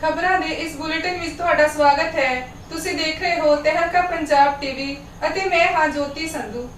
ਖਬਰਾਂ ਦੇ ਇਸ ਬੁਲੇਟਿਨ ਵਿੱਚ ਤੁਹਾਡਾ ਸਵਾਗਤ ਹੈ। ਤੁਸੀਂ ਦੇਖ ਰਹੇ ਹੋ ਤਹਿਲਕਾ ਪੰਜਾਬ ਟੀਵੀ ਅਤੇ ਮੈਂ ਹਾਂ ਜੋਤੀ ਸੰਧੂ।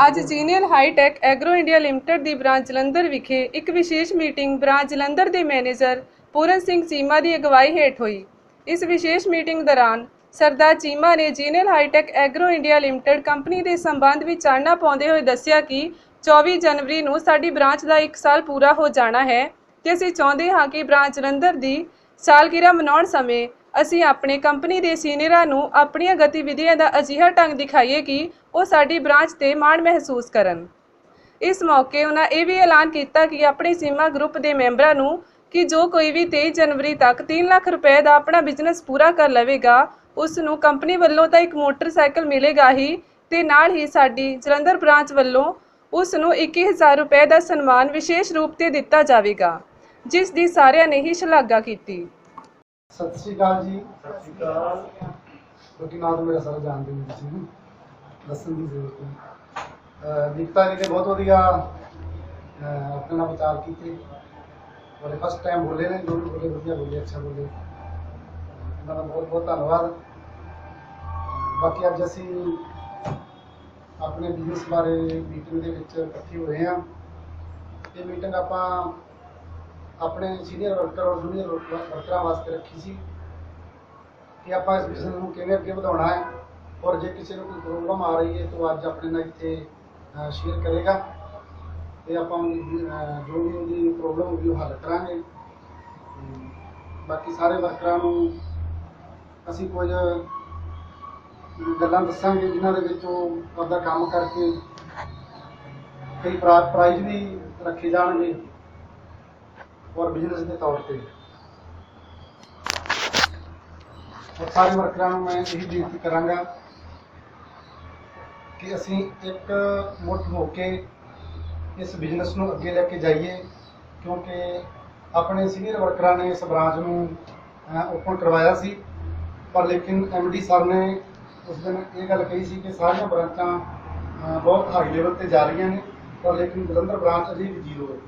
ਅੱਜ genial hi tech agro India limited ਦੀ ਬ੍ਰਾਂਚ ਜਲੰਧਰ ਵਿਖੇ ਇੱਕ ਵਿਸ਼ੇਸ਼ ਮੀਟਿੰਗ ਬ੍ਰਾਂਚ ਜਲੰਧਰ ਦੇ ਮੈਨੇਜਰ ਪੂਰਨ ਸਿੰਘ ਚੀਮਾ ਦੀ ਅਗਵਾਈ ਹੇਠ ਹੋਈ। ਇਸ ਵਿਸ਼ੇਸ਼ ਮੀਟਿੰਗ ਦੌਰਾਨ ਸਰਦਾਰ ਚੀਮਾ ਨੇ genial hi tech agro India limited company ਦੇ ਸੰਬੰਧ ਵਿੱਚ ਚਾਨਣਾ ਪਾਉਂਦੇ ਹੋਏ ਦੱਸਿਆ ਕਿ 24 ਜਨਵਰੀ ਨੂੰ ਸਾਡੀ ਬ੍ਰਾਂਚ ਦਾ 1 ਸਾਲ ਪੂਰਾ ਹੋ ਜਾਣਾ ਹੈ ਤੇ ਅਸੀਂ ਚਾਹੁੰਦੇ ਹਾਂ ਕਿ ਬ੍ਰਾਂਚ ਜਲੰਧਰ ਦੀ ਸਾਲਗਿਰਾ ਮਨਾਉਣ ਸਮੇਂ ਅਸੀਂ ਆਪਣੇ ਕੰਪਨੀ ਦੇ ਸੀਨੀਅਰਾਂ ਨੂੰ ਆਪਣੀਆਂ ਗਤੀਵਿਧੀਆਂ ਦਾ ਅਜਿਹਾ ਢੰਗ ਦਿਖਾਈਏ ਕਿ ਉਹ ਸਾਡੀ ਬ੍ਰਾਂਚ ਤੇ ਮਾਣ ਮਹਿਸੂਸ ਕਰਨ। ਇਸ ਮੌਕੇ ਉਹਨਾਂ ਇਹ ਵੀ ਐਲਾਨ ਕੀਤਾ ਕਿ ਆਪਣੇ ਸੀਮਾ ਗਰੁੱਪ ਦੇ ਮੈਂਬਰਾਂ ਨੂੰ ਕਿ ਜੋ ਕੋਈ ਵੀ 23 ਜਨਵਰੀ ਤੱਕ 3 ਲੱਖ ਰੁਪਏ ਦਾ ਆਪਣਾ ਬਿਜ਼ਨਸ ਪੂਰਾ ਕਰ ਲਵੇਗਾ, ਉਸ ਨੂੰ ਕੰਪਨੀ ਵੱਲੋਂ ਤਾਂ ਇੱਕ ਮੋਟਰਸਾਈਕਲ ਮਿਲੇਗਾ ਹੀ ਤੇ ਨਾਲ ਹੀ ਸਾਡੀ ਜਲੰਧਰ ਬ੍ਰਾਂਚ ਵੱਲੋਂ ਉਸ ਨੂੰ 21000 ਰੁਪਏ ਦਾ ਸਨਮਾਨ ਵਿਸ਼ੇਸ਼ ਰੂਪ ਤੇ ਦਿੱਤਾ ਜਾਵੇਗਾ, ਜਿਸ ਦੀ ਸਾਰਿਆਂ ਨੇ ਹੀ ਸ਼ਲਾਘਾ ਕੀਤੀ। ਸਤਿ ਸ਼੍ਰੀ ਅਕਾਲ ਜੀ। ਸਤਿ ਸ਼੍ਰੀ ਅਕਾਲ। ਕਿਉਂਕਿ ਨਾਮ ਮੇਰਾ ਸਾਰਾ ਜਾਣਦੇ ਹੋ ਤੁਸੀਂ ਨਾ। ਦੱਸਣ ਦੀ ਜ਼ਰੂਰਤ ਨਹੀਂ। ਦੀਪਤਾ ਜੀ ਨੇ ਬਹੁਤ ਵਧੀਆ ਆਪਣੇ ਨਾਲ ਵਿਚਾਰ ਕੀਤੇ। ਔਰ ਫਸਟ ਟਾਈਮ ਬੋਲੇ ਨੇ ਜੋ ਵੀ ਬੋਲੇ ਵਧੀਆ ਬੋਲੇ ਅੱਛਾ ਬੋਲੇ। ਇਹਨਾਂ ਦਾ ਬਹੁਤ ਬਹੁਤ ਧੰਨਵਾਦ। ਬਾਕੀ ਅੱਜ ਅਸੀਂ ਆਪਣੇ ਬਿਜ਼ਨਸ ਬਾਰੇ ਮੀਟਿੰਗ ਦੇ ਵਿੱਚ ਇਕੱਠੇ ਹੋਏ ਹਾਂ। ਇਹ ਮੀਟਿੰਗ ਆਪਾਂ ਆਪਣੇ ਸੀਨੀਅਰ ਵਰਕਰ ਔਰ ਜੂਨੀਅਰ ਵਰਕਰਾਂ ਵਾਸਤੇ ਰੱਖੀ ਸੀ ਕਿ ਆਪਾਂ ਇਸ ਬਿਜ਼ਨਸ ਨੂੰ ਕਿਵੇਂ ਅੱਗੇ ਵਧਾਉਣਾ ਹੈ ਔਰ ਜੇ ਕਿਸੇ ਨੂੰ ਕੋਈ ਪ੍ਰੋਬਲਮ ਆ ਰਹੀ ਹੈ ਤਾਂ ਅੱਜ ਆਪਣੇ ਨਾਲ ਇੱਥੇ ਸ਼ੇਅਰ ਕਰੇਗਾ ਤੇ ਆਪਾਂ ਉਹਦੀ, ਜੋ ਵੀ ਉਹਦੀ ਪ੍ਰੋਬਲਮ ਹੋਊਗੀ ਉਹ ਹੱਲ ਕਰਾਂਗੇ। ਬਾਕੀ ਸਾਰੇ ਵਰਕਰਾਂ ਨੂੰ ਅਸੀਂ ਕੁਝ ਗੱਲਾਂ ਦੱਸਾਂਗੇ ਜਿਨ੍ਹਾਂ ਦੇ ਵਿੱਚ ਉਹ ਆਪਦਾ ਕੰਮ ਕਰਕੇ ਕਈ ਪ੍ਰਾਈਜ਼ ਵੀ ਰੱਖੇ ਜਾਣਗੇ। ਔਰ ਬਿਜ਼ਨਸ ਦੇ ਤੌਰ ਤੇ। ਔਰ ਸਾਰੇ ਵਰਕਰਾਂ ਨੂੰ ਮੈਂ ਇਹੀ ਬੇਨਤੀ ਕਰਾਂਗਾ ਕਿ ਅਸੀਂ ਇੱਕ ਮੁੱਠ ਹੋ ਕੇ ਇਸ ਬਿਜ਼ਨਸ ਨੂੰ ਅੱਗੇ ਲੈ ਕੇ ਜਾਈਏ, ਕਿਉਂਕਿ ਆਪਣੇ ਸੀਨੀਅਰ ਵਰਕਰਾਂ ਨੇ ਇਸ ਬ੍ਰਾਂਚ ਨੂੰ ਓਪਨ ਕਰਵਾਇਆ ਸੀ। ਪਰ ਲੇਕਿਨ ਐਮਡੀ ਸਰ ਨੇ ਉਸ ਦਿਨ ਇਹ ਗੱਲ ਕਹੀ ਸੀ ਕਿ ਸਾਰੀਆਂ ਬ੍ਰਾਂਚਾਂ ਬਹੁਤ ਹਾਈ ਲੈਵਲ ਤੇ ਜਾ ਰਹੀਆਂ ਨੇ, ਪਰ ਲੇਕਿਨ ਜਲੰਧਰ ਬ੍ਰਾਂਚ ਅਜੇ ਵੀ ਜ਼ੀਰੋ ਹੈ।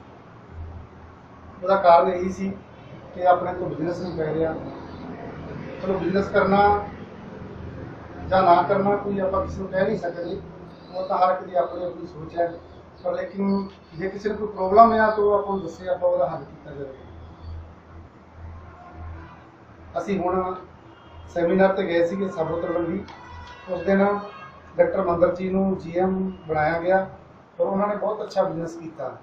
ਉਹਦਾ ਕਾਰਨ ਇਹੀ ਸੀ ਕਿ ਆਪਣੇ ਤੋਂ ਬਿਜ਼ਨਸ ਨਹੀਂ ਪੈ ਰਿਹਾ। ਚਲੋ ਬਿਜ਼ਨਸ ਕਰਨਾ ਜਾਂ ਨਾ ਕਰਨਾ ਕੋਈ ਆਪਾਂ ਕਿਸੇ ਨੂੰ ਕਹਿ ਨਹੀਂ ਸਕਦੇ। ਉਹ ਤਾਂ ਹਰ ਇੱਕ ਦੀ ਆਪਣੀ ਆਪਣੀ ਸੋਚ ਹੈ। ਪਰ ਲੇਕਿਨ ਜੇ ਕਿਸੇ ਨੂੰ ਕੋਈ ਪ੍ਰੋਬਲਮ ਹੈ ਤਾਂ ਉਹ ਆਪਾਂ ਨੂੰ ਦੱਸੇ ਆਪਾਂ ਉਹਦਾ ਹੱਲ ਕੀਤਾ ਜਾਵੇ। ਅਸੀਂ ਹੁਣ ਸੈਮੀਨਾਰ ਤੇ ਗਏ ਸੀਗੇ ਸਾਬੋਤਰ ਮੰਡੀ ਉਸ ਦਿਨ ਡਾਕਟਰ ਮੰਦਰ ਜੀ ਨੂੰ ਜੀਐਮ ਬਣਾਇਆ ਗਿਆ। ਔਰ ਉਹਨਾਂ ਨੇ ਬਹੁਤ ਅੱਛਾ ਬਿਜ਼ਨਸ ਕੀਤਾ।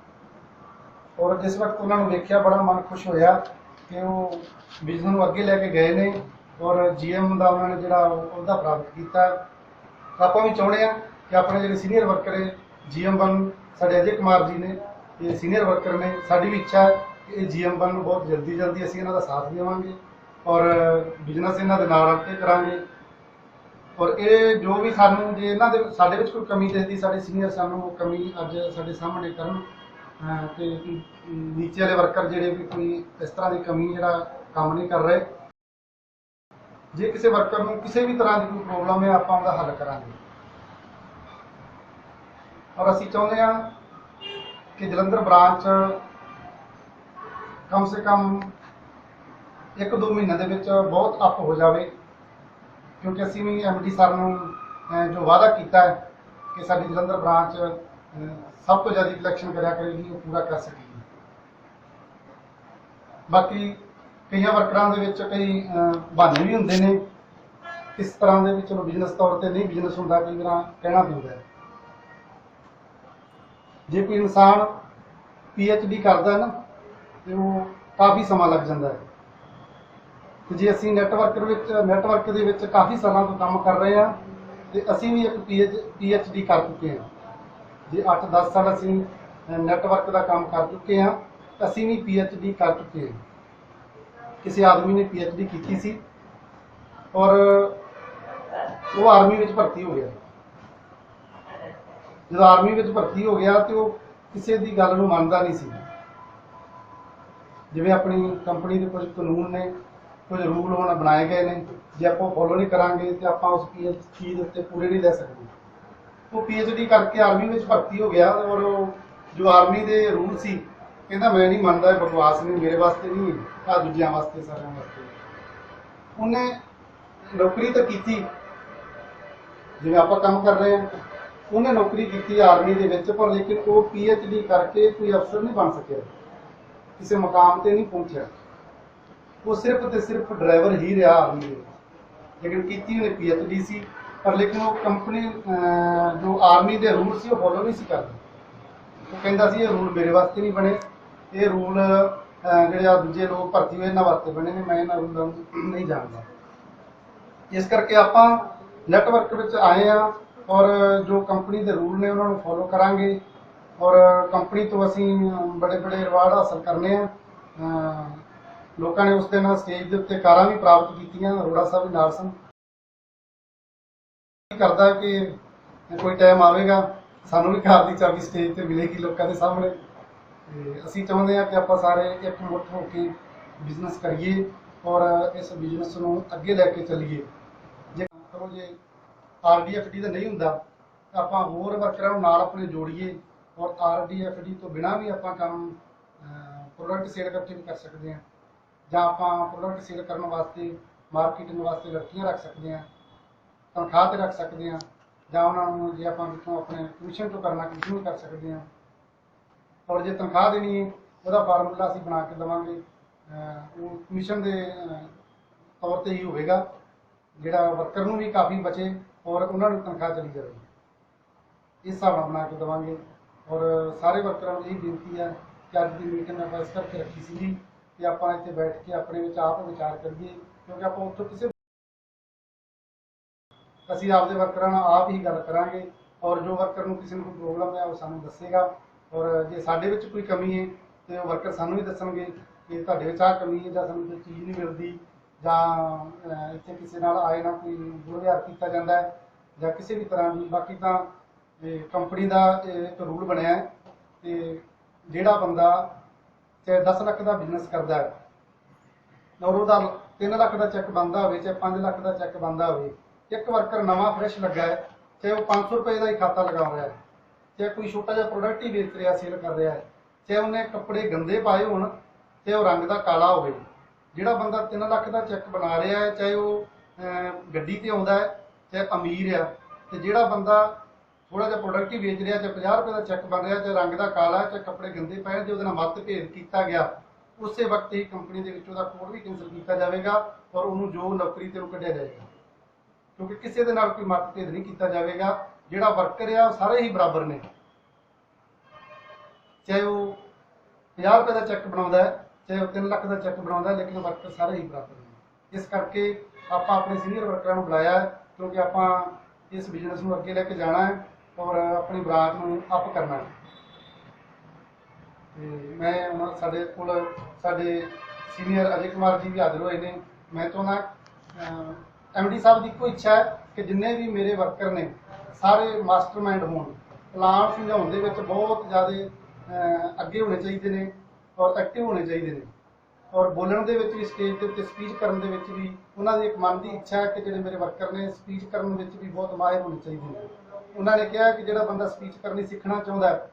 ਔਰ ਜਿਸ ਵਕਤ ਉਹਨਾਂ ਨੂੰ ਵੇਖਿਆ ਬੜਾ ਮਨ ਖੁਸ਼ ਹੋਇਆ ਕਿ ਉਹ ਬਿਜ਼ਨਸ ਨੂੰ ਅੱਗੇ ਲੈ ਕੇ ਗਏ ਨੇ ਔਰ ਜੀਐਮ ਦਾ ਉਹਨਾਂ ਨੇ ਜਿਹੜਾ ਉਹਦਾ ਪ੍ਰਾਪਤ ਕੀਤਾ। ਆਪਾਂ ਵੀ ਚਾਹੁੰਦੇ ਆ ਕਿ ਆਪਣੇ ਜਿਹੜੇ ਸੀਨੀਅਰ ਵਰਕਰ ਹੈ ਜੀਐਮ ਬਣ, ਸਾਡੇ ਅਜੇ ਕੁਮਾਰ ਜੀ ਨੇ ਇਹ ਸੀਨੀਅਰ ਵਰਕਰ ਨੇ, ਸਾਡੀ ਵੀ ਇੱਛਾ ਹੈ ਕਿ ਇਹ ਜੀਐਮ ਬਨ ਨੂੰ ਬਹੁਤ ਜਲਦੀ ਜਲਦੀ ਅਸੀਂ ਇਹਨਾਂ ਦਾ ਸਾਥ ਦੇਵਾਂਗੇ ਔਰ ਬਿਜ਼ਨਸ ਇਹਨਾਂ ਦੇ ਨਾਲ ਰਲ ਕਰਾਂਗੇ। ਔਰ ਇਹ ਜੋ ਵੀ ਸਾਨੂੰ, ਜੇ ਇਹਨਾਂ ਦੇ, ਸਾਡੇ ਵਿੱਚ ਕੋਈ ਕਮੀ ਦਿਖਦੀ ਸਾਡੇ ਸੀਨੀਅਰ ਸਾਨੂੰ ਉਹ ਕਮੀ ਅੱਜ ਸਾਡੇ ਸਾਹਮਣੇ ਕਰਨ ਅਹ ਤੇ ਨੀਚੇ ਵਾਲੇ ਵਰਕਰ ਜਿਹੜੇ ਵੀ ਕੋਈ ਇਸ ਤਰ੍ਹਾਂ ਦੀ ਕਮੀ ਜਿਹੜਾ ਕੰਮ ਨਹੀਂ ਕਰ ਰਹੇ ਜੇ ਕਿਸੇ ਵਰਕਰ ਨੂੰ ਕਿਸੇ ਵੀ ਤਰ੍ਹਾਂ ਦੀ ਕੋਈ ਪ੍ਰੋਬਲਮ ਹੈ ਆਪਾਂ ਉਹਦਾ ਹੱਲ ਕਰਾਂਗੇ। ਔਰ ਅਸੀਂ ਚਾਹੁੰਦੇ ਹਾਂ ਕਿ ਜਲੰਧਰ ਬ੍ਰਾਂਚ ਕਮ ਸੇ ਕਮ ਇੱਕ ਦੋ ਮਹੀਨਿਆਂ ਦੇ ਵਿੱਚ ਬਹੁਤ ਅਪ ਹੋ ਜਾਵੇ ਕਿਉਂਕਿ ਅਸੀਂ ਵੀ ਐਮਡੀ ਸਰ ਨੂੰ ਅਹ, ਜੋ ਵਾਅਦਾ ਕੀਤਾ ਹੈ ਕਿ ਸਾਡੀ ਜਲੰਧਰ ਬ੍ਰਾਂਚ ਸਭ ਤੋਂ ਜ਼ਿਆਦਾ ਕਲੈਕਸ਼ਨ ਕਰਿਆ ਕਰੇਗੀ ਉਹ ਪੂਰਾ ਕਰ ਸਕੇਗੀ ਬਾਕੀ ਕਈਆਂ ਵਰਕਰਾਂ ਦੇ ਵਿੱਚ ਕਈ ਬਹਾਨੇ ਵੀ ਹੁੰਦੇ ਨੇ। ਇਸ ਤਰ੍ਹਾਂ ਦੇ ਵੀ ਚਲੋ ਬਿਜ਼ਨਸ ਤੌਰ ਤੇ ਨਹੀਂ ਬਿਜ਼ਨਸ ਹੁੰਦਾ, ਕਈ ਵਾਰ ਕਹਿਣਾ ਪੈਂਦਾ ਹੈ। ਜੇ ਕੋਈ ਇਨਸਾਨ ਡੀ ਕਰਦਾ ਹੈ ਨਾ, ਤੇ ਉਹ ਕਾਫੀ ਸਮਾਂ ਲੱਗ ਜਾਂਦਾ ਹੈ। ਤੇ ਜੇ ਅਸੀਂ ਨੈਟਵਰਕ ਵਿੱਚ ਨੈਟਵਰਕ ਦੇ ਵਿੱਚ ਕਾਫੀ ਸਾਲਾਂ ਤੋਂ ਕੰਮ ਕਰ ਰਹੇ ਹਾਂ, ਤੇ ਅਸੀਂ ਵੀ ਇੱਕ ਡੀ ਕਰ ਚੁੱਕੇ ਹਾਂ। ਜੇ 8-10 ਸਾਲ ਅਸੀਂ ਨੈਟਵਰਕ ਦਾ ਕੰਮ ਕਰ ਚੁੱਕੇ ਹਾਂ ਅਸੀਂ ਵੀ ਡੀ ਕਰ ਚੁੱਕੇ ਹਾਂ। ਕਿਸੇ ਆਦਮੀ ਨੇ ਡੀ ਕੀਤੀ ਸੀ ਔਰ ਉਹ ਆਰਮੀ ਵਿੱਚ ਭਰਤੀ ਹੋ ਗਿਆ। ਜਦੋਂ ਆਰਮੀ ਵਿੱਚ ਭਰਤੀ ਹੋ ਗਿਆ ਤੇ ਉਹ ਕਿਸੇ ਦੀ ਗੱਲ ਨੂੰ ਮੰਨਦਾ ਨਹੀਂ ਸੀ। ਜਿਵੇਂ ਆਪਣੀ ਕੰਪਨੀ ਦੇ ਕੁਝ ਕਾਨੂੰਨ ਨੇ, ਕੁਝ ਰੂਲ ਹੁਣ ਬਣਾਏ ਗਏ ਨੇ, ਜੇ ਆਪਾਂ ਫੋਲੋ ਨਹੀਂ ਕਰਾਂਗੇ ਤੇ ਆਪਾਂ ਉਸ ਪੀਐਚਡੀ ਦੇ ਉੱਤੇ ਪੂਰੇ ਨਹੀਂ ਲੈ ਸਕਦੇ। ਉਹ ਪੀਐਚਡੀ ਕਰਕੇ ਆਰਮੀ ਵਿੱਚ ਭਰਤੀ ਹੋ ਗਿਆ ਔਰ ਉਹ ਜੋ ਆਰਮੀ ਦੇ ਰੂਲ ਸੀ, ਕਹਿੰਦਾ ਮੈਂ ਨਹੀਂ ਮੰਨਦਾ, ਇਹ ਬਕਵਾਸ ਨਹੀਂ, ਮੇਰੇ ਵਾਸਤੇ ਨਹੀਂ ਆ ਦੂਜਿਆਂ ਵਾਸਤੇ, ਸਾਰਿਆਂ ਵਾਸਤੇ। ਉਹਨੇ ਨੌਕਰੀ ਤਾਂ ਕੀਤੀ, ਜਿਵੇਂ ਆਪਾਂ ਕੰਮ ਕਰ ਰਹੇ ਹਾਂ, ਉਹਨੇ ਨੌਕਰੀ ਕੀਤੀ ਆਰਮੀ ਦੇ ਵਿੱਚ, ਪਰ ਲੇਕਿਨ ਉਹ ਪੀਐਚਡੀ ਕਰਕੇ ਕੋਈ ਅਫਸਰ ਨਹੀਂ ਬਣ ਸਕਿਆ, ਕਿਸੇ ਮੁਕਾਮ ਤੇ ਨਹੀਂ ਪਹੁੰਚਿਆ। ਉਹ ਸਿਰਫ ਤੇ ਸਿਰਫ ਡਰਾਈਵਰ ਹੀ ਰਿਹਾ ਆਰਮੀ ਦੇ ਲੇਕਿਨ ਕੀਤੀ ਉਹਨੇ ਪੀਐਚਡੀ ਸੀ। ਪਰ ਲੇਕਿਨ ਉਹ ਕੰਪਨੀ ਜੋ ਆਰਮੀ ਦੇ ਰੂਲ ਸੀ, ਉਹ ਫੋਲੋ ਨਹੀਂ ਸੀ ਕਰਦੀ। ਉਹ ਕਹਿੰਦਾ ਸੀ ਇਹ ਰੂਲ ਮੇਰੇ ਵਾਸਤੇ ਨਹੀਂ ਬਣੇ। ਇਹ ਰੂਲ ਜਿਹੜੇ ਆ ਦੂਜੇ ਲੋਕ ਭਰਤੀ ਹੋਏ, ਇਹਨਾਂ ਵਾਸਤੇ ਬਣੇ ਨੇ। ਮੈਂ ਇਹਨਾਂ ਰੂਲਾਂ ਨੂੰ ਨਹੀਂ ਜਾਣਦਾ। ਇਸ ਕਰਕੇ ਆਪਾਂ ਨੈਟਵਰਕ ਵਿੱਚ ਆਏ ਆ ਔਰ ਜੋ ਕੰਪਨੀ ਦੇ ਰੂਲ ਨੇ, ਉਹਨਾਂ ਨੂੰ ਫੋਲੋ ਕਰਾਂਗੇ। ਔਰ ਕੰਪਨੀ ਤੋਂ ਅਸੀਂ ਬੜੇ ਬੜੇ ਰਿਵਾਰਡ ਹਾਸਲ ਕਰਨੇ ਆ। ਲੋਕਾਂ ਨੇ ਉਸ ਦਿਨ ਸਟੇਜ ਦੇ ਉੱਤੇ ਕਾਰਾਂ ਵੀ ਪ੍ਰਾਪਤ ਕੀਤੀਆਂ। ਅਰੋੜਾ ਸਾਹਿਬ ਨਾਲ ਸਨ। ਕਰਦਾ ਕਿ ਕੋਈ ਟਾਈਮ ਆਵੇਗਾ, ਸਾਨੂੰ ਵੀ ਘਰ ਦੀ ਚਾਬੀ ਸਟੇਜ ਤੇ ਮਿਲੇਗੀ ਲੋਕਾਂ ਦੇ ਸਾਹਮਣੇ। ਤੇ ਅਸੀਂ ਚਾਹੁੰਦੇ ਹਾਂ ਕਿ ਆਪਾਂ ਸਾਰੇ ਇੱਕ ਮੁੱਠ ਹੋ ਕੇ ਬਿਜ਼ਨਸ ਕਰੀਏ ਔਰ ਇਸ ਬਿਜ਼ਨਸ ਨੂੰ ਅੱਗੇ ਲੈ ਕੇ ਚੱਲੀਏ। ਜੇ ਕਰੋ ਜੇ ਆਰਡੀਐਫਡੀ ਦਾ ਨਹੀਂ ਹੁੰਦਾ, ਤਾਂ ਆਪਾਂ ਹੋਰ ਵਰਕਰਾਂ ਨੂੰ ਨਾਲ ਆਪਣੇ ਜੋੜੀਏ ਔਰ ਆਰਡੀਐਫਡੀ ਤੋਂ ਬਿਨਾ ਵੀ ਆਪਾਂ ਕੰਮ ਪ੍ਰੋਡਕਟ ਸੇਲ ਇਕੱਠੇ ਵੀ ਕਰ ਸਕਦੇ ਹਾਂ। ਜਾਂ ਆਪਾਂ ਪ੍ਰੋਡਕਟ ਸੇਲ ਕਰਨ ਵਾਸਤੇ ਮਾਰਕੀਟਿੰਗ ਵਾਸਤੇ ਲੜਕੀਆਂ ਰੱਖ ਸਕਦੇ ਹਾਂ। ਤਨਖਾਹ ਤੇ ਰੱਖ ਸਕਦੇ ਹਾਂ। ਜਾਂ ਉਹਨਾਂ ਨੂੰ ਜੇ ਆਪਾਂ ਕਿਥੋਂ ਆਪਣੇ ਕਮਿਸ਼ਨ ਤੋਂ ਕਰਨਾ ਕਮਿਸ਼ਨ ਕਰ ਸਕਦੇ ਹਾਂ। ਔਰ ਜੇ ਤਨਖਾਹ ਦੇਣੀ ਹੈ, ਉਹਦਾ ਫਾਰਮੂਲਾ ਅਸੀਂ ਬਣਾ ਕੇ ਦੇਵਾਂਗੇ। ਉਹ ਕਮਿਸ਼ਨ ਦੇ ਤੌਰ ਤੇ ਹੀ ਹੋਵੇਗਾ। ਜਿਹੜਾ ਵਰਕਰ ਨੂੰ ਵੀ ਕਾਫੀ ਬਚੇ ਔਰ ਉਹਨਾਂ ਨੂੰ ਤਨਖਾਹ ਚਲੀ ਜਾਵੇ। ਇਸ ਹਿਸਾਬ ਨਾਲ ਬਣਾ ਕੇ ਦੇਵਾਂਗੇ। ਔਰ ਸਾਰੇ ਵਰਕਰਾਂ ਨੂੰ ਇਹ ਬੇਨਤੀ ਹੈ ਕਿ ਅੱਜ ਦੀ ਮੀਟਿੰਗ ਆਪਾਂ ਇਸ ਕਰਕੇ ਰੱਖੀ ਸੀ ਕਿ ਆਪਾਂ ਇੱਥੇ ਬੈਠ ਕੇ ਆਪਣੇ ਵਿੱਚ ਆਪ ਵਿਚਾਰ ਕਰੀਏ। ਕਿਉਂਕਿ ਆਪਾਂ ਉੱਥੋਂ ਕਿਸੇ ਅਸੀਂ ਆਪਦੇ ਵਰਕਰਾਂ ਨਾਲ ਆਪ ਹੀ ਗੱਲ ਕਰਾਂਗੇ ਔਰ ਜੋ ਵਰਕਰ ਨੂੰ ਕਿਸੇ ਨੂੰ ਕੋਈ ਪ੍ਰੋਬਲਮ ਹੈ ਉਹ ਸਾਨੂੰ ਦੱਸੇਗਾ। ਔਰ ਜੇ ਸਾਡੇ ਵਿੱਚ ਕੋਈ ਕਮੀ ਹੈ ਤੇ ਉਹ ਵਰਕਰ ਸਾਨੂੰ ਹੀ ਦੱਸਣਗੇ ਕਿ ਤੁਹਾਡੇ ਵਿੱਚ ਆਹ ਕਮੀ ਹੈ ਜਾਂ ਸਾਨੂੰ ਕੋਈ ਚੀਜ਼ ਨਹੀਂ ਮਿਲਦੀ ਜਾਂ ਇੱਥੇ ਕਿਸੇ ਨਾਲ ਆਏ ਨਾ ਕੋਈ ਦੁਰਵਿਹਾਰ ਕੀਤਾ ਜਾਂਦਾ ਹੈ ਜਾਂ ਕਿਸੇ ਵੀ ਤਰ੍ਹਾਂ ਦੀ। ਬਾਕੀ ਤਾਂ ਕੰਪਨੀ ਦਾ ਇੱਕ ਰੂਲ ਬਣਿਆ ਹੈ ਤੇ ਜਿਹੜਾ ਬੰਦਾ ਚਾਹੇ 10 ਲੱਖ ਦਾ ਬਿਜ਼ਨਸ ਕਰਦਾ ਹੈ ਔਰ ਉਹਦਾ 3 ਲੱਖ ਦਾ ਚੈੱਕ ਬੰਦਾ ਹੋਵੇ, ਚਾਹੇ 5 ਲੱਖ ਦਾ ਚੈੱਕ ਬੰਦਾ ਹੋਵੇ ਇੱਕ ਵਰਕਰ ਨਵਾਂ ਫਰੈਸ਼ ਲੱਗਾ ਹੈ ਚਾਹੇ ਉਹ 500 ਰੁਪਏ ਦਾ ਹੀ ਖਾਤਾ ਲਗਾ ਰਿਹਾ ਹੈ। ਚਾਹੇ ਕੋਈ ਛੋਟਾ ਜਿਹਾ ਪ੍ਰੋਡਕਟ ਹੀ ਵੇਚ ਰਿਹਾ ਸੇਲ ਕਰ ਰਿਹਾ ਹੈ। ਚਾਹੇ ਉਹਨੇ ਕੱਪੜੇ ਗੰਦੇ ਪਾਏ ਹੋਣ ਤੇ ਉਹ ਰੰਗ ਦਾ ਕਾਲਾ ਹੋਵੇ ਜਿਹੜਾ ਬੰਦਾ 3 ਲੱਖ ਦਾ ਚੈੱਕ ਬਣਾ ਰਿਹਾ ਹੈ, ਚਾਹੇ ਉਹ ਗੱਡੀ ਤੇ ਆਉਂਦਾ ਹੈ, ਚਾਹੇ ਅਮੀਰ ਆ, ਤੇ ਜਿਹੜਾ ਬੰਦਾ ਥੋੜਾ ਜਿਹਾ ਪ੍ਰੋਡਕਟ ਹੀ ਵੇਚ ਰਿਹਾ, ਚਾਹੇ 50 ਰੁਪਏ ਦਾ ਚੈੱਕ ਬਣ ਰਿਹਾ, ਚਾਹੇ ਰੰਗ ਦਾ ਕਾਲਾ ਹੈ, ਚਾਹੇ ਕੱਪੜੇ ਗੰਦੇ ਪਏ ਤੇ ਉਹਦੇ ਨਾਲ ਮਤ ਭੇਦ ਕੀਤਾ ਗਿਆ। ਉਸੇ ਵਕਤ ਹੀ ਕੰਪਨੀ ਦੇ ਵਿੱਚ ਉਹਦਾ ਕੋਡ ਵੀ ਕੈਂਸਲ ਕੀਤਾ ਜਾਵੇਗਾ ਔਰ ਉਹਨੂੰ ਜੋ ਨੌਕਰੀ ਤੇ ਉਹ ਕੱਢਿਆ ਜਾਏਗਾ ਕਿਉਂਕਿ ਕਿਸੇ ਦੇ ਨਾਲ ਕੋਈ ਮਤਭੇਦ ਨਹੀਂ ਕੀਤਾ ਜਾਵੇਗਾ। ਜਿਹੜਾ ਵਰਕਰ ਆ, ਉਹ ਸਾਰੇ ਹੀ ਬਰਾਬਰ ਨੇ। ਚਾਹੇ ਉਹ 50 ਰੁਪਏ ਦਾ ਚੈੱਕ ਬਣਾਉਂਦਾ ਹੈ, ਚਾਹੇ ਉਹ 3 ਲੱਖ ਦਾ ਚੈੱਕ ਬਣਾਉਂਦਾ ਲੇਕਿਨ ਵਰਕਰ ਸਾਰੇ ਹੀ ਬਰਾਬਰ ਨੇ। ਇਸ ਕਰਕੇ ਆਪਾਂ ਆਪਣੇ ਸੀਨੀਅਰ ਵਰਕਰਾਂ ਨੂੰ ਬੁਲਾਇਆ ਕਿਉਂਕਿ ਆਪਾਂ ਇਸ ਬਿਜ਼ਨਸ ਨੂੰ ਅੱਗੇ ਲੈ ਕੇ ਜਾਣਾ ਹੈ ਔਰ ਆਪਣੀ ਬਰਾਤ ਨੂੰ ਅਪ ਕਰਨਾ ਹੈ। ਤੇ ਮੈਂ ਉਹਨਾਂ ਸਾਡੇ ਕੋਲ ਸਾਡੇ ਸੀਨੀਅਰ ਅਜੇ ਕੁਮਾਰ ਜੀ ਵੀ ਹਾਜ਼ਰ ਹੋਏ ਨੇ। ਮੈਂ ਚਾਹੁੰਦਾ ਐਮਡੀ ਸਾਹਿਬ ਦੀ ਇੱਕੋ ਇੱਛਾ ਹੈ ਕਿ ਜਿੰਨੇ ਵੀ ਮੇਰੇ ਵਰਕਰ ਨੇ, ਸਾਰੇ ਮਾਸਟਰਮਾਈਂਡ ਹੋਣ। ਪਲਾਨ ਸਮਝਾਉਣ ਦੇ ਵਿੱਚ ਬਹੁਤ ਜ਼ਿਆਦਾ ਅੱਗੇ ਹੋਣੇ ਚਾਹੀਦੇ ਨੇ ਔਰ ਐਕਟਿਵ ਹੋਣੇ ਚਾਹੀਦੇ ਨੇ। ਔਰ ਬੋਲਣ ਦੇ ਵਿੱਚ ਵੀ ਸਟੇਜ ਦੇ ਉੱਤੇ ਸਪੀਚ ਕਰਨ ਦੇ ਵਿੱਚ ਵੀ ਉਹਨਾਂ ਦੀ ਇੱਕ ਮਨ ਦੀ ਇੱਛਾ ਹੈ ਕਿ ਜਿਹੜੇ ਮੇਰੇ ਵਰਕਰ ਨੇ ਸਪੀਚ ਕਰਨ ਵਿੱਚ ਵੀ ਬਹੁਤ ਮਾਹਿਰ ਹੋਣੇ ਚਾਹੀਦੇ ਨੇ। ਉਹਨਾਂ ਨੇ ਕਿਹਾ ਕਿ ਜਿਹੜਾ ਬੰਦਾ ਸਪੀਚ ਕਰਨੀ ਸਿੱਖਣਾ ਚਾਹੁੰਦਾ ਹੈ,